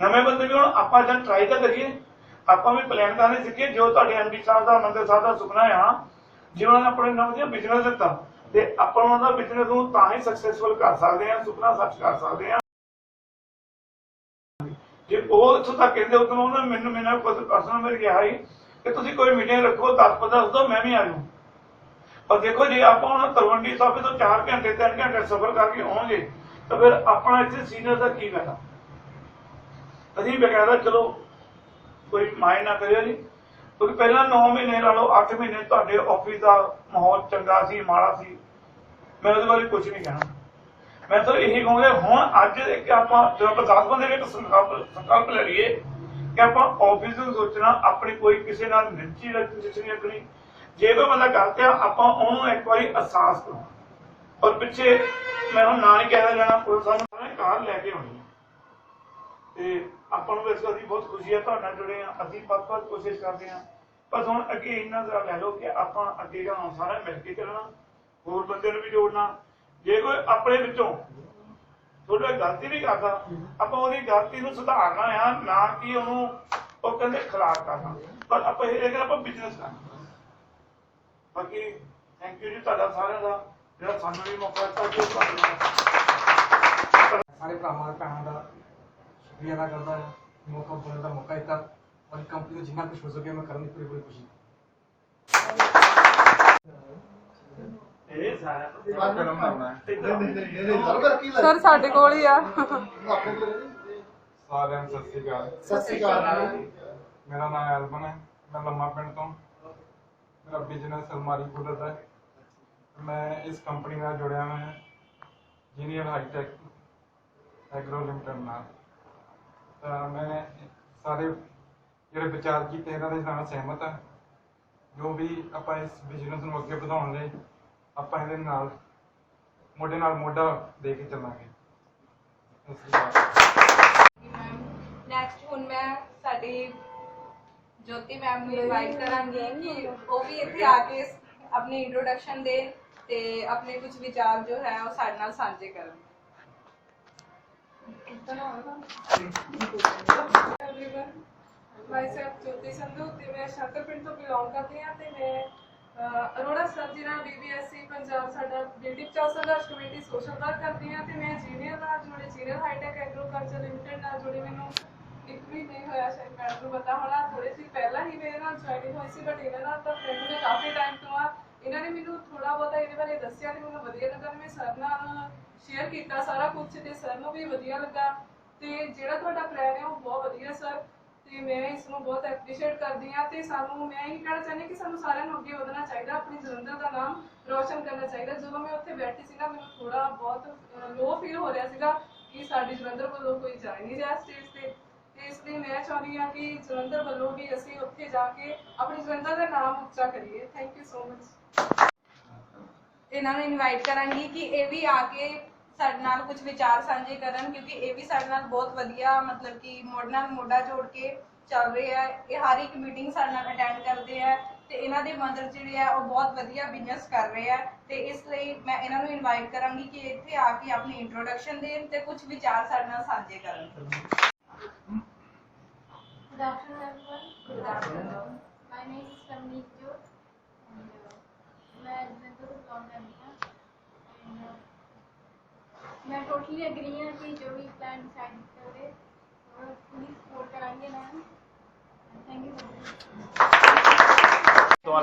ਨਵੇਂ ਬੰਦੇ ਵੀ ਹੁਣ ਆਪਾਂ ਜਾਂ ਟਰਾਈ ਤਾਂ ਕਰੀਏ। ਆਪਾਂ ਵੀ ਪਲਾਨ ਕਰਨੇ ਸਿੱਖੀਏ ਜੋ ਤੁਹਾਡੇ ਐਮਡੀ ਸਾਹਿਬ ਦਾ ਮੰਦਰ ਸਾਹਿਬ ਦਾ ਸੁਪਨਾ ਆ ਜੇ ਉਹਨਾਂ ਨੇ ਆਪਣੇ ਨਾਮ ਤੇ ਬਿਜ਼ਨਸ ਦਿੱਤਾ। ਤੇ ਆਪਾਂ ਉਹਨਾਂ ਦਾ ਬਿਜ਼ਨਸ ਨੂੰ ਤਾਂ ਹੀ ਸਕਸੈਸਫੁਲ ਕਰ ਸਕਦੇ ਆ ਸੁਪਨਾ ਸੱਚ ਕਰ ਸਕਦੇ ਆ ਜੇ ਉਹ ਇੱਥੋਂ ਤੱਕ ਕਹਿੰਦੇ ਉਦੋਂ ਉਹਨਾਂ ਮੈਨੂੰ ਮੈਨੂੰ ਕੁਝ ਪਰਸਨਲ ਮਿਲ ਗਿਆ ਸੀ ਕਿ ਤੁਸੀਂ ਕੋਈ ਮੀਟਿੰਗ ਰੱਖੋ 10 15 ਦੋ ਮੈਂ ਵੀ ਆ ਜਾਊਂ। ਔਰ ਦੇਖੋ, ਜੇ ਆਪਾਂ ਹੁਣ ਤਲਵੰਡੀ ਸਾਹਿਬ ਤੋਂ 4 ਘੰਟੇ 3 ਘੰਟੇ ਸਫ਼ਰ ਕਰਕੇ ਆਉਣਗੇ, ਤਾਂ ਫਿਰ ਆਪਣਾ ਇੱਥੇ ਸੀਨੀਅਰ ਦਾ ਕੀ ਫਾਇਦਾ? ਅਸੀਂ ਬਕਾਇਦਾ ਚਲੋ, ਕੋਈ ਮਾਇਨ ਨਾ ਕਰਿਓ ਜੀ। ਕਿਉਂਕਿ ਪਹਿਲਾਂ 9 ਮਹੀਨੇ ਲਾ ਲਓ 8 ਮਹੀਨੇ ਤੁਹਾਡੇ ਆਫਿਸ ਦਾ ਮਾਹੌਲ ਚੰਗਾ ਸੀ, ਮਾੜਾ ਸੀ, ਮੈਂ ਉਹਦੇ ਬਾਰੇ ਕੁਝ ਨਹੀਂ ਕਹਿਣਾ। ਮੈਂ ਤਾਂ ਇਹੀ ਕਹੂੰਗਾ ਹੁਣ ਅੱਜ ਇੱਕ ਆਪਾਂ ਜਦੋਂ ਆਪਾਂ 10 ਬੰਦੇ ਇੱਕ ਸੰਕਲਪ ਸੰਕਲਪ ਲੈ ਲਈਏ ਕਿ ਆਪਾਂ ਆਫਿਸ ਨੂੰ ਸੋਚਣਾ ਆਪਣੀ ਕੋਈ ਕਿਸੇ ਨਾਲ ਨਿੱਜੀ ਰਜਿਸਟ੍ਰੇਸ਼ਨ ਨਹੀਂ ਰੱਖਣੀ ਜੇ ਕੋਈ ਬੰਦਾ ਗਲਤ ਆ, ਆਪਾਂ ਉਹਨੂੰ ਇੱਕ ਵਾਰੀ ਅਹਿਸਾਸ ਕਰੋ ਔਰ ਪਿੱਛੇ ਮੈਂ ਹੁਣ ਨਾਂ ਨਹੀਂ ਕਹਿਣਾ ਜਾਣਾ ਪੁਲਿਸ ਸਾਨੂੰ ਸਾਰਾ ਕਾਰ ਲੈ ਕੇ ਆਉਣੀ ਤੇ ਆਪਾਂ ਨੂੰ ਇਸ ਦੀ ਬਹੁਤ ਖੁਸ਼ੀ ਹੈ ਤੁਹਾਡੇ ਨਾਲ ਜੁੜੇ ਆ, ਅਸੀਂ ਪੱਤ-ਪੱਤ ਕੋਸ਼ਿਸ਼ ਕਰਦੇ ਆ। ਪਰ ਹੁਣ ਅੱਗੇ ਇੰਨਾ ਜ਼ਰਾ ਲੈ ਲਓ ਕਿ ਆਪਾਂ ਅੱਗੇ ਜਾਣਾ ਸਾਰਾ ਮਿਲ ਕੇ ਚੱਲਣਾ, ਹੋਰ ਬੰਦੇ ਨੂੰ ਵੀ ਜੋੜਨਾ ਜੇ ਕੋਈ ਆਪਣੇ ਵਿੱਚੋਂ ਥੋੜਾ ਗਲਤੀ ਵੀ ਕਰਦਾ, ਆਪਾਂ ਉਹਦੀ ਗਲਤੀ ਨੂੰ ਸੁਧਾਰਨਾ ਆ, ਨਾ ਕਿ ਉਹਨੂੰ ਉਹ ਕਹਿੰਦੇ ਖਿਲਾਫ ਕਰਨਾ। ਪਰ ਆਪਾਂ ਇਹ ਕਹਿੰਦੇ ਆਪਾਂ ਬਿਜ਼ਨਸ ਕਰਨਾ। ਬਾਕੀ ਥੈਂਕ ਯੂ ਜੀ ਤੁਹਾਡਾ ਸਾਰਿਆਂ ਦਾ, ਜਿਹੜਾ ਸਾਨੂੰ ਵੀ ਮੌਕਾ ਦਿੱਤਾ ਕਿ ਤੁਹਾਡੇ ਨਾਲ ਸਾਰੇ ਭਰਾਵਾਂ ਦਾ ਭੈਣਾਂ ਦਾ ਸ਼ੁਕਰੀਆ ਅਦਾ ਕਰਦਾ ਹਾਂ। ਮੌਕਾ ਬੋਲਣ ਦਾ ਮੌਕਾ ਦਿੱਤਾ। ਔਰ ਕੰਪਨੀ ਨੂੰ ਜਿੰਨਾ ਕੁਝ ਹੋ ਸਕੇ ਮੈਂ ਕਰਨ ਦੀ ਪੂਰੀ ਪੂਰੀ ਕੋਸ਼ਿਸ਼ ਇਹ ਸਾਰਾ ਸਾਡੇ ਕੋਲ ਹੀ ਆ? ਸਾਰਿਆਂ ਨੂੰ ਸਤਿ ਸ੍ਰੀ ਅਕਾਲ। ਸਤਿ ਸ਼੍ਰੀ ਅਕਾਲ। ਮੇਰਾ ਨਾਮ ਐਲਬਨ ਹੈ। ਮੈਂ ਲੰਮਾ ਪਿੰਡ ਤੋਂ। ਮੇਰਾ ਬਿਜ਼ਨਸ ਅਲਮਾਰੀ ਕੂਲਰ ਦਾ ਹੈ। ਮੈਂ ਇਸ ਕੰਪਨੀ ਨਾਲ ਜੁੜਿਆ ਹੋਇਆ ਹਾਂ। ਜੀਨੀਅਰ ਹਾਈਟੈਕ ਐਗਰੋ ਲਿਮਟਿਡ ਨਾਲ। ਤਾਂ ਮੈਂ ਸਾਰੇ ਜਿਹੜੇ ਵਿਚਾਰ ਕੀਤੇ ਇਹਨਾਂ ਦੇ ਨਾਲ ਸਹਿਮਤ ਹਾਂ। ਜੋ ਵੀ ਆਪਾਂ ਇਸ ਬਿਜ਼ਨਸ ਨੂੰ ਅੱਗੇ ਵਧਾਉਣ ਲਈ ਆਪਾਂ ਇਹਦੇ ਨਾਲ ਮੋਢੇ ਨਾਲ ਮੋਢਾ ਦੇ ਕੇ ਚੱਲਾਂਗੇ। ਸਤਿ ਸ਼੍ਰੀ ਅਕਾਲ ਨੈਕਸਟ ਹੁਣ ਮੈਂ ਸਾਡੀ ਜੋਤੀ ਮੈਮ ਨੂੰ ਇਨਵਾਈਟ ਕਰਾਂਗੀ ਕਿ ਉਹ ਵੀ ਇੱਥੇ ਆ ਕੇ ਆਪਣੀ ਇੰਟਰੋਡਕਸ਼ਨ ਦੇ ਤੇ ਆਪਣੇ ਕੁਝ ਵਿਚਾਰ ਜੋ ਹੈ ਉਹ ਸਾਡੇ ਨਾਲ ਸਾਂਝੇ ਕਰਨ। Everyone. Myself ਜੋਤੀ ਸੰਧੂ ਤੇ ਮੈਂ ਸ਼ਾਕਰ ਪਿੰਡ ਤੋਂ ਬਿਲੋਂਗ ਕਰਦੀ ਹਾਂ ਤੇ ਮੈਂ ਅਹ, ਅਰੋੜਾ ਸਰ ਜੀ ਨਾਲ ਬੀਬੀਐਸਸੀ ਪੰਜਾਬ ਸਾਡਾ ਬੇਟੀ ਬਚਾਓ ਸੰਘਰਸ਼ ਕਮੇਟੀ ਸੋਸ਼ਲ ਵਰਕ ਕਰਦੀ ਹਾਂ ਤੇ ਮੈਂ ਜੀਨੀਅਰ ਨਾਲ ਜੁੜੇ, ਜੀਨੀਅਰ ਹਾਈਟੈਕ ਐਗਰੀਕਲਚਰ ਲਿਮਟਿਡ ਨਾਲ ਜੁੜੀ, ਮੈਨੂੰ ਇੱਕ ਵੀ ਨਹੀਂ ਹੋਇਆ ਸ਼ਾਇਦ ਮੈਡਮ ਨੂੰ ਪਤਾ ਹੋਣਾ ਥੋੜੇ ਸੀ ਪਹਿਲਾਂ ਹੀ ਮੇਰੇ ਨਾਲ ਜੁਆਇਨਿੰਗ ਹੋਈ ਸੀ ਬਟ ਇਹਨਾਂ ਨਾਲ ਤਾਂ ਫਰੈਂਡ ਨੇ ਕਾਫੀ ਟਾਈਮ ਤੋਂ ਆ। ਇਹਨਾਂ ਨੇ ਮੈਨੂੰ ਥੋੜਾ ਬਹੁਤਾ ਇਹਦੇ ਬਾਰੇ ਦੱਸਿਆ ਤੇ ਮੈਨੂੰ ਵਧੀਆ ਲੱਗਾ ਮੈਂ ਸਰ ਨਾਲ ਸ਼ੇਅਰ ਕੀਤਾ ਸਾਰਾ ਕੁਝ ਤੇ ਸਰ ਨੂੰ ਵੀ ਵਧੀਆ ਲੱਗਾ। ਤੇ ਜਿਹੜਾ ਤੁਹਾਡਾ ਪਲਾਨ ਹੈ ਉਹ ਬਹੁਤ ਵਧੀਆ, ਸਰ। ਤੇ ਮੈਂ ਇਸ ਨੂੰ ਬਹੁਤ ਐਪਰੀਸ਼ੀਏਟ ਕਰਦੀ ਹਾਂ ਤੇ ਸਾਨੂੰ, ਮੈਂ ਇਹ ਕਹਿਣਾ ਚਾਹੁੰਦੀ ਕਿ ਸਾਨੂੰ ਸਾਰਿਆਂ ਨੂੰ ਅੱਗੇ ਵਧਣਾ ਚਾਹੀਦਾ, ਆਪਣੀ ਜਲੰਧਰ ਦਾ ਨਾਮ ਰੋਸ਼ਨ ਕਰਨਾ ਚਾਹੀਦਾ। ਜਦੋਂ ਮੈਂ ਉੱਥੇ ਬੈਠੀ ਸੀ ਨਾ ਮੈਨੂੰ ਥੋੜਾ ਬਹੁਤ ਲੋ ਫੀਲ ਹੋ ਰਿਹਾ ਸੀਗਾ ਕਿ ਸਾਡੀ ਜਲੰਧਰ ਵੱਲੋਂ ਕੋਈ ਜਾ ਨਹੀਂ ਰਿਹਾ ਸਟੇਜ ਤੇ। ਇਸ ਲਈ ਮੈਂ ਚਾਹੁੰਦੀ ਹਾਂ ਕਿ ਜਲੰਧਰ ਵੱਲੋਂ ਵੀ ਅਸੀਂ ਉੱਥੇ ਜਾ ਕੇ ਆਪਣੀ ਜਲੰਧਰ ਦਾ ਨਾਮ ਉੱਚਾ ਕਰੀਏ। ਥੈਂਕ ਯੂ ਸੋ ਮਚ ਇਹਨਾਂ ਨੂੰ ਇਨਵਾਈਟ ਕਰਾਂਗੀ ਕਿ ਇਹ ਵੀ ਆ ਕੇ ਸਾਡੇ ਨਾਲ ਕੁਝ ਵਿਚਾਰ ਸਾਂਝੇ ਕਰਨ ਕਿਉਂਕਿ ਇਹ ਵੀ ਸਾਡੇ ਨਾਲ ਬਹੁਤ ਵਧੀਆ ਮਤਲਬ ਕਿ ਮੋਢੇ ਨਾਲ ਮੋਢਾ ਜੋੜ ਕੇ ਚੱਲ ਰਹੇ ਆ ਇਹ ਹਰ ਇੱਕ ਮੀਟਿੰਗ ਸਾਡੇ ਨਾਲ ਅਟੈਂਡ ਕਰਦੇ ਆ ਤੇ ਇਹਨਾਂ ਦੇ ਮਦਰ ਜਿਹੜੇ ਆ ਉਹ ਬਹੁਤ ਵਧੀਆ ਬਿਜ਼ਨਸ ਕਰ ਰਹੇ ਆ ਤੇ ਇਸ ਲਈ ਮੈਂ ਇਹਨਾਂ ਨੂੰ ਇਨਵਾਈਟ ਕਰਾਂਗੀ ਕਿ ਇੱਥੇ ਆ ਕੇ ਆਪਣੀ ਇੰਟਰੋਡਕਸ਼ਨ ਦੇਣ ਤੇ ਕੁਝ ਵਿਚਾਰ ਸਾਡੇ ਨਾਲ ਸਾਂਝੇ ਕਰਨ Good afternoon, everyone. Good afternoon. My name is Ramneet Jyot, and uh, मैं जलंधर ਤੋਂ belong करती हूँ and ਮੈਂ ਟੋਟਲੀ ਐਗਰੀ ਹਾਂ ਕਿ ਜੋ ਵੀ ਪਲਾਨ ਡਿਸਾਈਡ ਕਰੇ ਔਰ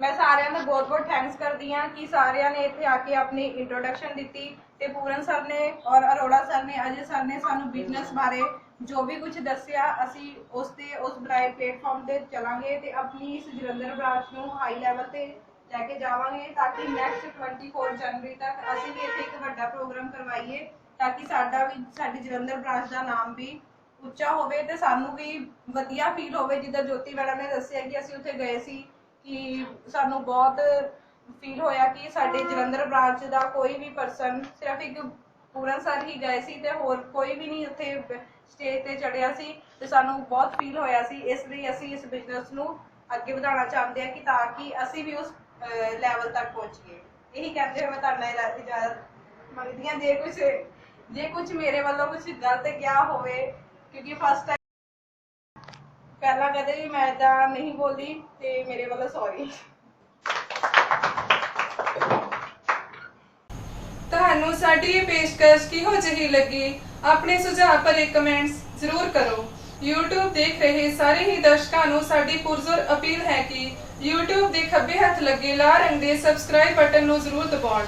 ਮੈਂ ਸਾਰਿਆਂ ਦਾ ਬਹੁਤ-ਬਹੁਤ ਥੈਂਕਸ ਕਰਦੀ ਹਾਂ ਕਿ ਸਾਰਿਆਂ ਨੇ ਇੱਥੇ ਆ ਕੇ ਆਪਣੀ ਇੰਟਰੋਡਕਸ਼ਨ ਦਿੱਤੀ ਤੇ ਪੂਰਨ ਸਰ ਨੇ ਔਰ ਅਰੋੜਾ ਸਰ ਨੇ ਅਜੇ ਸਰ ਨੇ ਸਾਨੂੰ ਬਿਜ਼ਨਸ ਬਾਰੇ ਜੋ ਵੀ ਕੁਝ ਦੱਸਿਆ ਅਸੀਂ ਉਸ ਤੇ ਉਸ ਬਲਾਈ ਪਲੇਟਫਾਰਮ ਤੇ ਚਲਾਂਗੇ ਤੇ ਆਪਣੀ ਇਸ ਜਲੰਧਰ ਨੂੰ ਹਾਈ ਲੈਵਲ ਤੇ ਲੈ ਕੇ ਜਾਵਾਂਗੇ ਤਾਂ ਕਿ ਨੈਕਸਟ 24 ਜਨਵਰੀ ਤੱਕ ਅਸੀਂ ਵੀ ਇੱਥੇ ਇੱਕ ਵੱਡਾ ਪ੍ਰੋਗਰਾਮ ਕਰਵਾਈਏ ਤਾਂ ਕਿ ਸਾਡਾ ਵੀ, ਸਾਡੀ ਜਲੰਧਰ ਬ੍ਰਾਂਚ ਦਾ ਨਾਮ ਵੀ ਉੱਚਾ ਹੋਵੇ ਤੇ ਸਾਨੂੰ ਵੀ ਵਧੀਆ ਫੀਲ ਹੋਵੇ। ਜਿੱਦਾਂ ਜੋਤੀ ਮੈਡਮ ਨੇ ਦੱਸਿਆ ਕਿ ਅਸੀਂ ਉੱਥੇ ਗਏ ਸੀ ਕਿ ਸਾਨੂੰ ਬਹੁਤ ਫੀਲ ਹੋਇਆ ਕਿ ਸਾਡੇ ਜਲੰਧਰ ਬ੍ਰਾਂਚ ਦਾ ਕੋਈ ਵੀ ਪਰਸਨ ਸਿਰਫ ਇੱਕ ਪੂਰਨ ਸਰ ਹੀ ਗਏ ਸੀ ਤੇ ਹੋਰ ਕੋਈ ਵੀ ਨਹੀਂ ਉੱਥੇ ਸਟੇਜ ਤੇ ਚੜਿਆ ਸੀ ਤੇ ਸਾਨੂੰ ਬਹੁਤ ਫੀਲ ਹੋਇਆ ਸੀ। ਇਸ ਲਈ ਅਸੀਂ ਇਸ ਬਿਜ਼ਨਸ ਨੂੰ ਅੱਗੇ ਵਧਾਉਣਾ ਚਾਹੁੰਦੇ ਆ ਕਿ ਤਾਂ ਕਿ ਅਸੀਂ ਵੀ ਉਸ ਲੈਵਲ ਤੱਕ ਪਹੁੰਚੀਏ ਇਹੀ ਕਹਿੰਦੇ ਹੋਏ ਮੈਂ ਤੁਹਾਡੇ ਨਾਲ ਇਜਾਜ਼ਤ ਮੰਗਦੀ ਹਾਂ, ਜੇ ਕੁਝ ਜੇ ਕੁਝ ਮੇਰੇ ਵੱਲੋਂ ਕੁਝ ਗਲਤ ਗਿਆ ਹੋਵੇ, ਕਿਉਂਕਿ ਫਸਟ ਟਾਈਮ ਪਹਿਲਾਂ ਕਦੇ ਵੀ ਮੈਂ ਤਾਂ ਨਹੀਂ ਬੋਲੀ ਤੇ ਮੇਰੇ ਵੱਲੋਂ ਸੌਰੀ ਤੁਹਾਨੂੰ ਸਾਡੀ ਇਹ ਪੇਸ਼ਕਸ਼ ਕਿਹੋ ਜਿਹੀ ਲੱਗੀ? ਆਪਣੇ ਸੁਝਾਅ ਭਰੇ ਕਮੈਂਟਸ ਜ਼ਰੂਰ ਕਰੋ। YouTube ਦੇਖ ਰਹੇ ਸਾਰੇ ਹੀ ਦਰਸ਼ਕਾਂ ਨੂੰ ਸਾਡੀ ਪੁਰਜ਼ੋਰ ਅਪੀਲ ਹੈ ਕਿ YouTube ਦੇ ਖੱਬੇ ਹੱਥ ਲੱਗੇ ਲਾਲ ਰੰਗ ਦੇ ਸਬਸਕ੍ਰਾਈਬ ਬਟਨ ਨੂੰ ਜ਼ਰੂਰ ਦਬਾਉਣ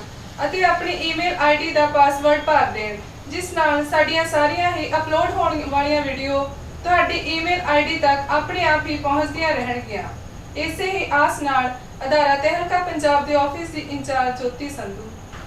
ਅਤੇ ਆਪਣੀ ਈਮੇਲ ਆਈਡੀ ਦਾ ਪਾਸਵਰਡ ਭਰ ਦੇਣ, ਜਿਸ ਨਾਲ ਸਾਡੀਆਂ ਸਾਰੀਆਂ ਹੀ ਅਪਲੋਡ ਹੋਣ ਵਾਲੀਆਂ ਵੀਡੀਓ ਤੁਹਾਡੀ ਈਮੇਲ ਆਈਡੀ ਤੱਕ ਆਪਣੇ ਆਪ ਹੀ ਪਹੁੰਚਦੀਆਂ ਰਹਿਣਗੀਆਂ। ਇਸੇ ਹੀ ਆਸ ਨਾਲ ਅਦਾਰਾ ਤਹਿਲਕਾ ਪੰਜਾਬ ਦੇ ਆਫਿਸ ਦੀ ਇੰਚਾਰਜ ਜੋਤੀ ਸੰਧੂ।